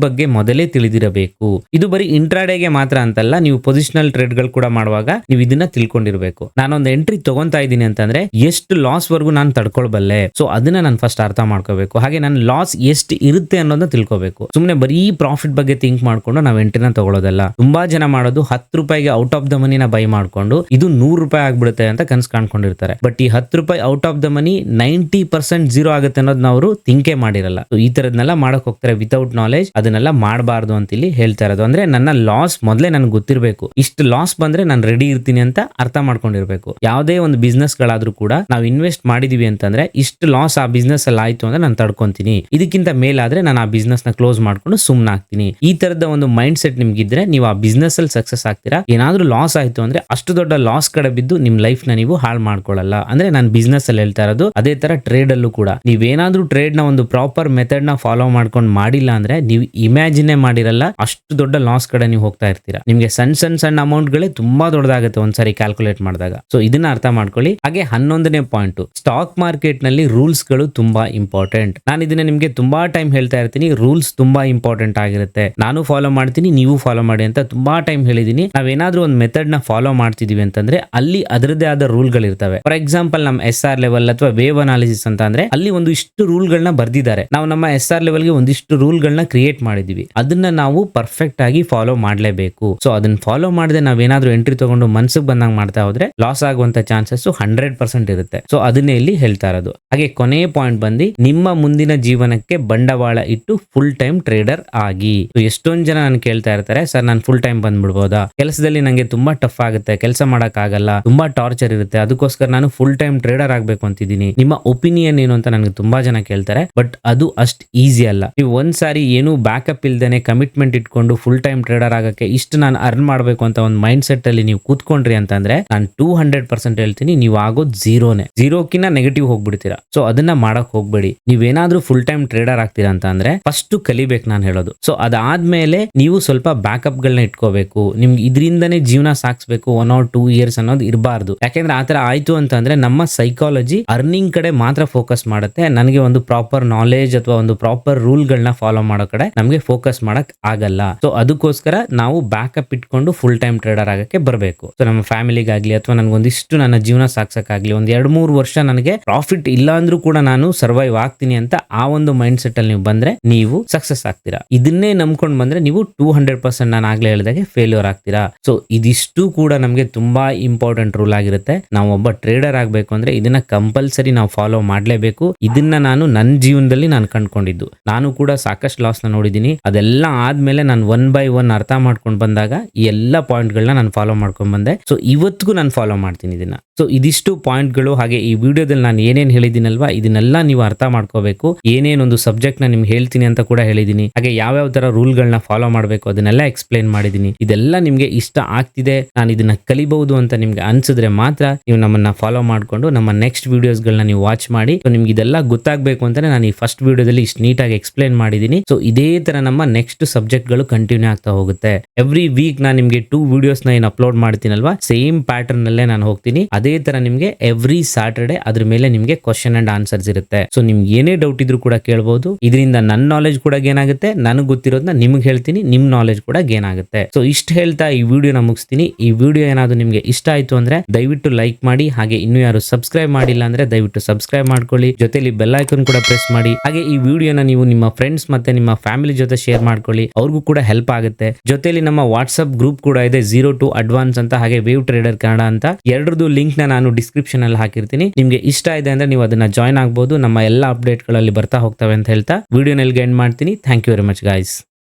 Speaker 1: ಬಗ್ಗೆ ಮೊದಲೇ ತಿಳಿದಿರಬೇಕು. ಇದು ಬರೀ ಇಂಟ್ರಾಡೇಗೆ ಮಾತ್ರ ಅಂತಲ್ಲ, ನೀವು ಪೊಸಿಷನಲ್ ಟ್ರೇಡ್ಗಳು ಕೂಡ ಮಾಡುವಾಗ ನೀವು ಇದನ್ನ ತಿಳ್ಕೊಂಡಿರ್ಬೇಕು. ನಾನೊಂದು ಎಂಟ್ರಿ ತಗೊಂತಾ ಇದ್ದೀನಿ ಅಂತಂದ್ರೆ, ಎಷ್ಟು ಲಾಸ್ ವರ್ಗೂ ನಾನು ತಡ್ಕೊಳ್ಬಲ್ಲೆ. ಸೊ ಅದನ್ನ ನಾನು ಫಸ್ಟ್ ಅರ್ಥ ಮಾಡ್ಕೋಬೇಕು. ಹಾಗೆ ನನ್ನ ಲಾಸ್ ಎಷ್ಟು ಇರುತ್ತೆ ಅನ್ನೋದನ್ನ ತಿಳ್ಕೋಬೇಕು. ಸುಮ್ಮನೆ ಬರೀ ಪ್ರಾಫಿಟ್ ಬಗ್ಗೆ ಥಿಂಕ್ ಮಾಡ್ಕೊಂಡು ನಾವು ಎಂಟ್ರಿನ ತಗೊಳ್ಳೋದಲ್ಲ ತುಂಬಾ ಜನ ಮಾಡೋದು ಹತ್ತು ರೂಪಾಯಿಗೆ ಔಟ್ ಆಫ್ ದ ಮನಿನ ಬೈ ಮಾಡ್ಕೊಂಡು, ಇದು ನೂರು ರೂಪಾಯಿ ಆಗ್ಬಿಡುತ್ತೆ ಅಂತ ಕನ್ಸ್ ಕಾಣ್ಕೊಂಡಿರ್ತಾರೆ. ಬಟ್ ಈ ಹತ್ತು ರೂಪಾಯಿ out of the money ninety percent zero ಆಗುತ್ತೆ ಅನ್ನೋದನ್ನ ಅವರು ಥಿಂಕೇ ಮಾಡಿರಲ್ಲ. ಈ ತರದ್ನೆಲ್ಲ ಮಾಡಕ್ ಹೋಗ್ತಾರೆ ವಿತೌಟ್ ನಾಲೆಜ್ ಅದನ್ನೆಲ್ಲ ಮಾಡಬಾರ್ದು ಅಂತ ಇಲ್ಲಿ ಹೇಳ್ತಾ ಇರೋದು. ಅಂದ್ರೆ ನನ್ನ ಲಾಸ್ ಮೊದಲೇ ನನ್ಗೆ ಗೊತ್ತಿರಬೇಕು. ಇಷ್ಟು ಲಾಸ್ ಬಂದ್ರೆ ನಾನು ರೆಡಿ ಇರ್ತೀನಿ ಅಂತ ಅರ್ಥ ಮಾಡ್ಕೊಂಡಿರ್ಬೇಕು. ಯಾವುದೇ ಒಂದು ಬಿಸ್ನೆಸ್ ಗಳಾದ್ರೂ ಕೂಡ ನಾವು ಇನ್ವೆಸ್ಟ್ ಮಾಡಿದೀವಿ ಅಂತಂದ್ರೆ ಇಷ್ಟು ಲಾಸ್ ಆ ಬಿಸ್ನೆಸ್ ಅಲ್ಲಿ ಆಯ್ತು ಅಂದ್ರೆ ನಾನು ತಡ್ಕೊಂತೀನಿ. ಇದಕ್ಕಿಂತ ಮೇಲಾದ್ರೆ ನಾನು ಆ ಬಿಸ್ನೆಸ್ನ ಕ್ಲೋಸ್ ಮಾಡ್ಕೊಂಡು ಸುಮ್ನ ಆಗ್ತೀನಿ. ಈ ತರದ ಒಂದು ಮೈಂಡ್ ಸೆಟ್ ನಿಮ್ಗಿದ್ರೆ ನೀವು ಆ ಬಿಸ್ನೆಸ್ ಅಲ್ಲಿ ಸಕ್ಸಸ್ ಆಗ್ತೀರಾ? ಏನಾದ್ರೂ ಲಾಸ್ ಆಯ್ತು ಅಂದ್ರೆ ಅಷ್ಟು ದೊಡ್ಡ ಲಾಸ್ ಕಡೆ ಬಿದ್ದು ನಿಮ್ ಲೈಫ್ನ ನೀವು ಹಾಳು ಮಾಡ್ಕೊಳ್ಳಲ್ಲ. ಅಂದ್ರೆ ನಾನು ಬಿಸ್ನೆಸ್ ಅಲ್ಲಿ ಹೇಳ್ತಾ ಇರೋದು, ಅದೇ ತರ ಟ್ರೇಡ್ ಅಲ್ಲೂ ಕೂಡ. ನೀವೇನಾದ್ರೂ ಟ್ರೇಡ್ನ ಒಂದು ಪ್ರಾಪರ್ ಮೆಥಡ್ನ ಫಾಲೋ ಮಾಡ್ಕೊಂಡು ಮಾಡಿಲ್ಲ ಅಂದ್ರೆ ನೀವು ಇಮ್ಯಾಜಿನೇ ಮಾಡಿರಲ್ಲ, ಅಷ್ಟು ದೊಡ್ಡ ಲಾಸ್ ಕಡೆ ನೀವು ಹೋಗ್ತಾ ಇರ್ತೀರಾ. ನಿಮಗೆ ಸಣ್ಣ ಸಣ್ಣ ಸಣ್ಣ ಅಮೌಂಟ್ ಗಳೇ ತುಂಬಾ ದೊಡ್ಡದಾಗುತ್ತೆ ಒಂದ್ಸರಿ ಕ್ಯಾಲ್ಕುಲೇಟ್ ಮಾಡಿದಾಗ. ಸೊ ಇದನ್ನ ಅರ್ಥ ಮಾಡ್ಕೊಳ್ಳಿ. ಹಾಗೆ ಹನ್ನೊಂದನೇ ಪಾಯಿಂಟ್ ಸ್ಟಾಕ್ ಮಾರ್ಕೆಟ್ನಲ್ಲಿ ರೂಲ್ಸ್ಗಳು ತುಂಬಾ ಇಂಪಾರ್ಟೆಂಟ್ ನಾನು ಇದನ್ನ ನಿಮ್ಗೆ ತುಂಬಾ ಟೈಮ್ ಹೇಳ್ತಾ ಇರ್ತೀನಿ. ರೂಲ್ಸ್ ತುಂಬಾ ಇಂಪಾರ್ಟೆಂಟ್ ಆಗಿರುತ್ತೆ. ನಾನು ಫಾಲೋ ಮಾಡ್ತೀನಿ, ನೀವು ಫಾಲೋ ಮಾಡಿ ಅಂತ ತುಂಬಾ ಟೈಮ್ ಹೇಳಿದೀನಿ. ನಾವೇನಾದ್ರೂ ಒಂದು ಮೆಥಡ್ನ ಫಾಲೋ ಮಾಡ್ತಿದೀವಿ ಅಂತಂದ್ರೆ, ಅಲ್ಲಿ ಅದರದೇ ಆದ ರೂಲ್ ಗಳಿರ್ತವೆ. ಫಾರ್ ಎಕ್ಸಾಂಪಲ್ ನಮ್ಮ ಎಸ್ ಆರ್ ಲೆವೆಲ್ ಅಥವಾ ವೇವ್ ಅನಾಲಿಸಿಸ್ ಅಂತ ಅಂದ್ರೆ, ಅಲ್ಲಿ ಒಂದು ಇಷ್ಟು ರೂಲ್ ಗಳನ್ನ ಬರ್ದಿದ್ದಾರೆ. ನಾವು ನಮ್ಮ ಎಸ್ ಆರ್ ಲೆವೆಲ್ಗೆ ಒಂದಿಷ್ಟು ರೂಲ್ ಗಳನ್ನ ಮಾಡಿದೀವಿ ಅದನ್ನ ನಾವು ಪರ್ಫೆಕ್ಟ್ ಆಗಿ ಫಾಲೋ ಮಾಡಲೇಬೇಕು. ಸೊ ಅದನ್ನ ಫಾಲೋ ಮಾಡದೆ ನಾವೇನಾದ್ರೂ ಎಂಟ್ರಿ ತಗೊಂಡು ಮನ್ಸಿಗೆ ಬಂದಂಗೆ ಮಾಡ್ತಾ ಹೋದ್ರೆ ಲಾಸ್ ಆಗುವಂತ ಚಾನ್ಸಸ್ ಹಂಡ್ರೆಡ್ ಪರ್ಸೆಂಟ್ ಇರುತ್ತೆ. ಸೊ ಅದನ್ನೇ ಇಲ್ಲಿ ಹೇಳ್ತಾ ಇರೋದು. ಹಾಗೆ ಕೊನೆಯ ಪಾಯಿಂಟ್ ಬಂದು ನಿಮ್ಮ ಮುಂದಿನ ಜೀವನಕ್ಕೆ ಬಂಡವಾಳ ಇಟ್ಟು ಫುಲ್ ಟೈಮ್ ಟ್ರೇಡರ್ ಆಗಿ. ಎಷ್ಟೊಂದ್ ಜನ ನಾನು ಕೇಳ್ತಾ ಇರ್ತಾರೆ, ಸರ್, ನಾನು ಫುಲ್ ಟೈಮ್ ಬಂದ್ಬಿಡ್ಬೋದಾ? ಕೆಲಸದಲ್ಲಿ ನಂಗೆ ತುಂಬಾ ಟಫ್ ಆಗುತ್ತೆ, ಕೆಲಸ ಮಾಡಕ್ ಆಗಲ್ಲ ತುಂಬಾ ಟಾರ್ಚರ್ ಇರುತ್ತೆ, ಅದಕ್ಕೋಸ್ಕರ ನಾನು ಫುಲ್ ಟೈಮ್ ಟ್ರೇಡರ್ ಆಗ್ಬೇಕು ಅಂತಿದ್ದೀನಿ. ನಿಮ್ಮ ಒಪಿನಿಯನ್ ಏನು ಅಂತ ನನಗೆ ತುಂಬಾ ಜನ ಕೇಳ್ತಾರೆ ಬಟ್ ಅದು ಅಷ್ಟು ಈಸಿ ಅಲ್ಲ. ನೀವು ಒಂದ್ ಸಾರಿ ಏನು ಬ್ಯಾಕಪ್ ಇಲ್ಲದೇ ಕಮಿಟ್ಮೆಂಟ್ ಇಟ್ಕೊಂಡು ಫುಲ್ ಟೈಮ್ ಟ್ರೇಡರ್ ಆಗಕ್ಕೆ ಇಷ್ಟು ನಾನು ಅರ್ನ್ ಮಾಡಬೇಕು ಅಂತ ಒಂದು ಮೈಂಡ್ ಸೆಟ್ ಅಲ್ಲಿ ನೀವು ಕೂತ್ಕೊಂಡ್ರಿ ಅಂತಂದ್ರೆ ನಾನು ಟೂ ಹಂಡ್ರೆಡ್ ಪರ್ಸೆಂಟ್ ಹೇಳ್ತೀನಿ, ನೀವು ಆಗೋದು ಜೀರೋ ಝೀರೋಕಿನ್ನ ನೆಗೆಟಿವ್ ಹೋಗ್ಬಿಡ್ತೀರಾ. ಸೊ ಅದನ್ನ ಮಾಡಕ್ ಹೋಗ್ಬೇಡಿ. ನೀವೇನಾದ್ರೂ ಫುಲ್ ಟೈಮ್ ಟ್ರೇಡರ್ ಆಗ್ತೀರಾ ಅಂತ ಅಂದ್ರೆ ಫಸ್ಟ್ ಕಲಿಬೇಕು ನಾನು ಹೇಳೋದು. ಸೊ ಅದಾದ್ಮೇಲೆ ನೀವು ಸ್ವಲ್ಪ ಬ್ಯಾಕಪ್ ಗಳನ್ನ ಇಟ್ಕೋಬೇಕು. ನಿಮ್ಗೆ ಇದರಿಂದನೇ ಜೀವನ ಸಾಕ್ಸ್ಬೇಕು ಒನ್ ಆರ್ ಟೂ ಇಯರ್ಸ್ ಅನ್ನೋದು ಇರಬಾರ್ದು. ಯಾಕೆಂದ್ರೆ ಆತರ ಆಯ್ತು ಅಂತಂದ್ರೆ ನಮ್ಮ ಸೈಕಾಲಜಿ ಅರ್ನಿಂಗ್ ಕಡೆ ಮಾತ್ರ ಫೋಕಸ್ ಮಾಡುತ್ತೆ. ನನಗೆ ಒಂದು ಪ್ರಾಪರ್ ನಾಲೆಜ್ ಅಥವಾ ಒಂದು ಪ್ರಾಪರ್ ರೂಲ್ ಗಳನ್ನ ಫಾಲೋ ಮಾಡೋ ಕಡೆ ಕಡೆ ನಮಗೆ ಫೋಕಸ್ ಮಾಡಕ್ ಆಗಲ್ಲ. ಸೊ ಅದಕ್ಕೋಸ್ಕರ ನಾವು ಬ್ಯಾಕಪ್ ಇಟ್ಕೊಂಡು ಫುಲ್ ಟೈಮ್ ಟ್ರೇಡರ್ ಆಗಕ್ಕೆ ಬರಬೇಕು. ಸೊ ನಮ್ಮ ಫ್ಯಾಮಿಲಿಗಾಗ್ಲಿ ಅಥವಾ ನನಗೊಂದಿಷ್ಟು ನನ್ನ ಜೀವನ ಸಾಕ್ಸಕ್ಕಾಗ್ಲಿ ಒಂದ್ ಎರಡ್ ಮೂರು ವರ್ಷ ನನಗೆ ಪ್ರಾಫಿಟ್ ಇಲ್ಲ ಅಂದ್ರೂ ಕೂಡ ನಾನು ಸರ್ವೈವ್ ಆಗ್ತೀನಿ ಅಂತ ಆ ಒಂದು ಮೈಂಡ್ ಸೆಟ್ ಅಲ್ಲಿ ನೀವು ಬಂದ್ರೆ ನೀವು ಸಕ್ಸಸ್ ಆಗ್ತೀರಾ. ಇದನ್ನೇ ನಂಬ್ಕೊಂಡು ಬಂದ್ರೆ ನೀವು ಟೂ ಹಂಡ್ರೆಡ್ ಪರ್ಸೆಂಟ್ ನಾನು ಆಗ್ಲೇ ಹೇಳಿದಾಗೆ ಫೇಲ್ಯೂರ್ ಆಗ್ತೀರಾ. ಸೊ ಇದಿಷ್ಟು ಕೂಡ ನಮಗೆ ತುಂಬಾ ಇಂಪಾರ್ಟೆಂಟ್ ರೂಲ್ ಆಗಿರುತ್ತೆ. ನಾವು ಒಬ್ಬ ಟ್ರೇಡರ್ ಆಗಬೇಕು ಅಂದ್ರೆ ಇದನ್ನ ಕಂಪಲ್ಸರಿ ನಾವು ಫಾಲೋ ಮಾಡಲೇಬೇಕು. ಇದನ್ನ ನಾನು ನನ್ನ ಜೀವನದಲ್ಲಿ ನಾನು ಕಂಡ್ಕೊಂಡಿದ್ದು. ನಾನು ಕೂಡ ಸಾಕಷ್ಟು ಲಾಸ್ ನ ನೋಡಿದ್ದೀನಿ ಅದೆಲ್ಲ ಆದ್ಮೇಲೆ ನಾನು ಒನ್ ಬೈ ಒನ್ ಅರ್ಥ ಮಾಡ್ಕೊಂಡು ಬಂದಾಗ ಈ ಎಲ್ಲ ಪಾಯಿಂಟ್ಗಳನ್ನ ನಾನು ಫಾಲೋ ಮಾಡ್ಕೊಂಡು ಬಂದೆ. ಸೊ ಇವತ್ತಿಗೂ ನಾನು ಫಾಲೋ ಮಾಡ್ತೀನಿ ಇದನ್ನ. ಸೊ ಇದಿಷ್ಟು ಪಾಯಿಂಟ್ಗಳು ಹಾಗೆ ಈ ವಿಡಿಯೋದಲ್ಲಿ ನಾನು ಏನೇನ್ ಹೇಳಿದ್ದೀನಲ್ವಾ, ಇದನ್ನೆಲ್ಲ ನೀವು ಅರ್ಥ ಮಾಡ್ಕೋಬೇಕು. ಏನೇನೊಂದು ಸಬ್ಜೆಕ್ಟ್ನ ನಿಮ್ಗೆ ಹೇಳ್ತೀನಿ ಅಂತ ಕೂಡ ಹೇಳಿದ್ದೀನಿ ಹಾಗೆ ಯಾವ್ಯಾವ ತರ ರೂಲ್ಗಳನ್ನ ಫಾಲೋ ಮಾಡಬೇಕು ಅದನ್ನೆಲ್ಲ ಎಕ್ಸ್ಪ್ಲೈನ್ ಮಾಡಿದ್ದೀನಿ ಇದೆಲ್ಲ ನಿಮಗೆ ಇಷ್ಟ ಆಗ್ತಿದೆ, ನಾನು ಇದನ್ನ ಕಲಿಬಹುದು ಅಂತ ನಿಮ್ಗೆ ಅನ್ಸಿದ್ರೆ ಮಾತ್ರ ನೀವು ನಮ್ಮನ್ನ ಫಾಲೋ ಮಾಡ್ಕೊಂಡು ನಮ್ಮ ನೆಕ್ಸ್ಟ್ ವಿಡಿಯೋಸ್ಗಳನ್ನ ನೀವು ವಾಚ್ ಮಾಡಿ. ಸೊ ನಿಮ್ಗೆ ಇದೆಲ್ಲ ಗೊತ್ತಾಗಬೇಕು ಅಂತಾನೆ ನಾನು ಈ ಫಸ್ಟ್ ವಿಡಿಯೋದಲ್ಲಿ ಇಷ್ಟು ನೀಟಾಗಿ ಎಕ್ಸ್ಪ್ಲೈನ್ ಮಾಡಿದ್ದೀನಿ ಸೊ ಇದೇ ತರ ನಮ್ಮ ನೆಕ್ಸ್ಟ್ ಸಬ್ಜೆಕ್ಟ್ಗಳು ಕಂಟಿನ್ಯೂ ಆಗ್ತಾ ಹೋಗುತ್ತೆ. ಎವ್ರಿ ವೀಕ್ ನಾನು ನಿಮ್ಗೆ ಟೂ ವಿಡಿಯೋಸ್ನ ಏನು ಅಪ್ಲೋಡ್ ಮಾಡ್ತೀನಲ್ವಾ? ಸೇಮ್ ಪ್ಯಾಟರ್ನ್ ನಲ್ಲೇ ನಾನು ಹೋಗ್ತೀನಿ. ಅದೇ ತರ ನಿಮ್ಗೆ ಎವ್ರಿ ಸ್ಯಾಟರ್ಡೆ ಅದ್ರ ಮೇಲೆ ನಿಮ್ಗೆ ಕ್ವಶನ್ ಅಂಡ್ ಆನ್ಸರ್ಸ್ ಇರುತ್ತೆ. ಸೊ ನಿಮ್ಗೆ ಏನೇ ಡೌಟ್ ಇದ್ರೂ ಕೂಡ ಕೇಳಬಹುದು ಇದರಿಂದ ನನ್ನ ನಾಲೆಜ್ ಕೂಡ ಗೇನ್ ಆಗುತ್ತೆ. ನನಗೆ ಗೊತ್ತಿರೋದನ್ನ ನಿಮ್ಗೆ ಹೇಳ್ತೀನಿ, ನಿಮ್ ನಾಲೆಜ್ ಕೂಡ ಗೇನ್ ಆಗುತ್ತೆ. ಸೊ ಇಷ್ಟು ಹೇಳ್ತಾ ಈ ವಿಡಿಯೋನ ಮುಗಿಸ್ತೀನಿ. ಈ ವಿಡಿಯೋ ಏನಾದ್ರು ನಿಮ್ಗೆ ಇಷ್ಟ ಆಯ್ತು ಅಂದ್ರೆ ದಯವಿಟ್ಟು ಲೈಕ್ ಮಾಡಿ, ಹಾಗೆ ಇನ್ನು ಯಾರು ಸಬ್ಸ್ಕ್ರೈಬ್ ಮಾಡಿಲ್ಲ ಅಂದ್ರೆ ದಯವಿಟ್ಟು ಸಬ್ಸ್ಕ್ರೈಬ್ ಮಾಡ್ಕೊಳ್ಳಿ. ಜೊತೆಲಿ ಬೆಲ್ ಕೂಡ ಪ್ರೆಸ್ ಮಾಡಿ. ಹಾಗೆ ಈ ವಿಡಿಯೋನ ನೀವು ನಿಮ್ಮ ಫ್ರೆಂಡ್ಸ್ ಮತ್ತೆ ನಿಮ್ಮ ಫ್ಯಾಮಿಲಿ ಜೊತೆ ಶೇರ್ ಮಾಡ್ಕೊಳ್ಳಿ, ಅವ್ರಿಗೂ ಕೂಡ ಹೆಲ್ಪ್ ಆಗುತ್ತೆ. ಜೊತೆಲಿ ನಮ್ಮ ವಾಟ್ಸ್ಆಪ್ ಗ್ರೂಪ್ ಕೂಡ ಇದೆ ಜೀರೋ ಟು ಅಡ್ವಾನ್ಸ್ ಅಂತ, ಹಾಗೆ ವೇವ್ ಟ್ರೇಡರ್ ಕನ್ನಡ ಅಂತ. ಎರಡರದು ಲಿಂಕ್ನ ನಾನು ಡಿಸ್ಕ್ರಿಪ್ಷನ್ ಅಲ್ಲಿ ಹಾಕಿರ್ತೀನಿ. ನಿಮ್ಗೆ ಇಷ್ಟ ಇದೆ ಅಂದ್ರೆ ನೀವು ಅದನ್ನ ಜಾಯ್ನ್ ಆಗ್ಬಹುದು ನಮ್ಮ ಎಲ್ಲಾ ಅಪ್ಡೇಟ್ಗಳಲ್ಲಿ ಬರ್ತಾ ಹೋಗ್ತವೆ ಅಂತ ಹೇಳ್ತಾ ವಿಡಿಯೋ ವಿಡಿಯೋನಲ್ಲಿ ಎಂಡ್ ಮಾಡ್ತೀನಿ. Thank you very much guys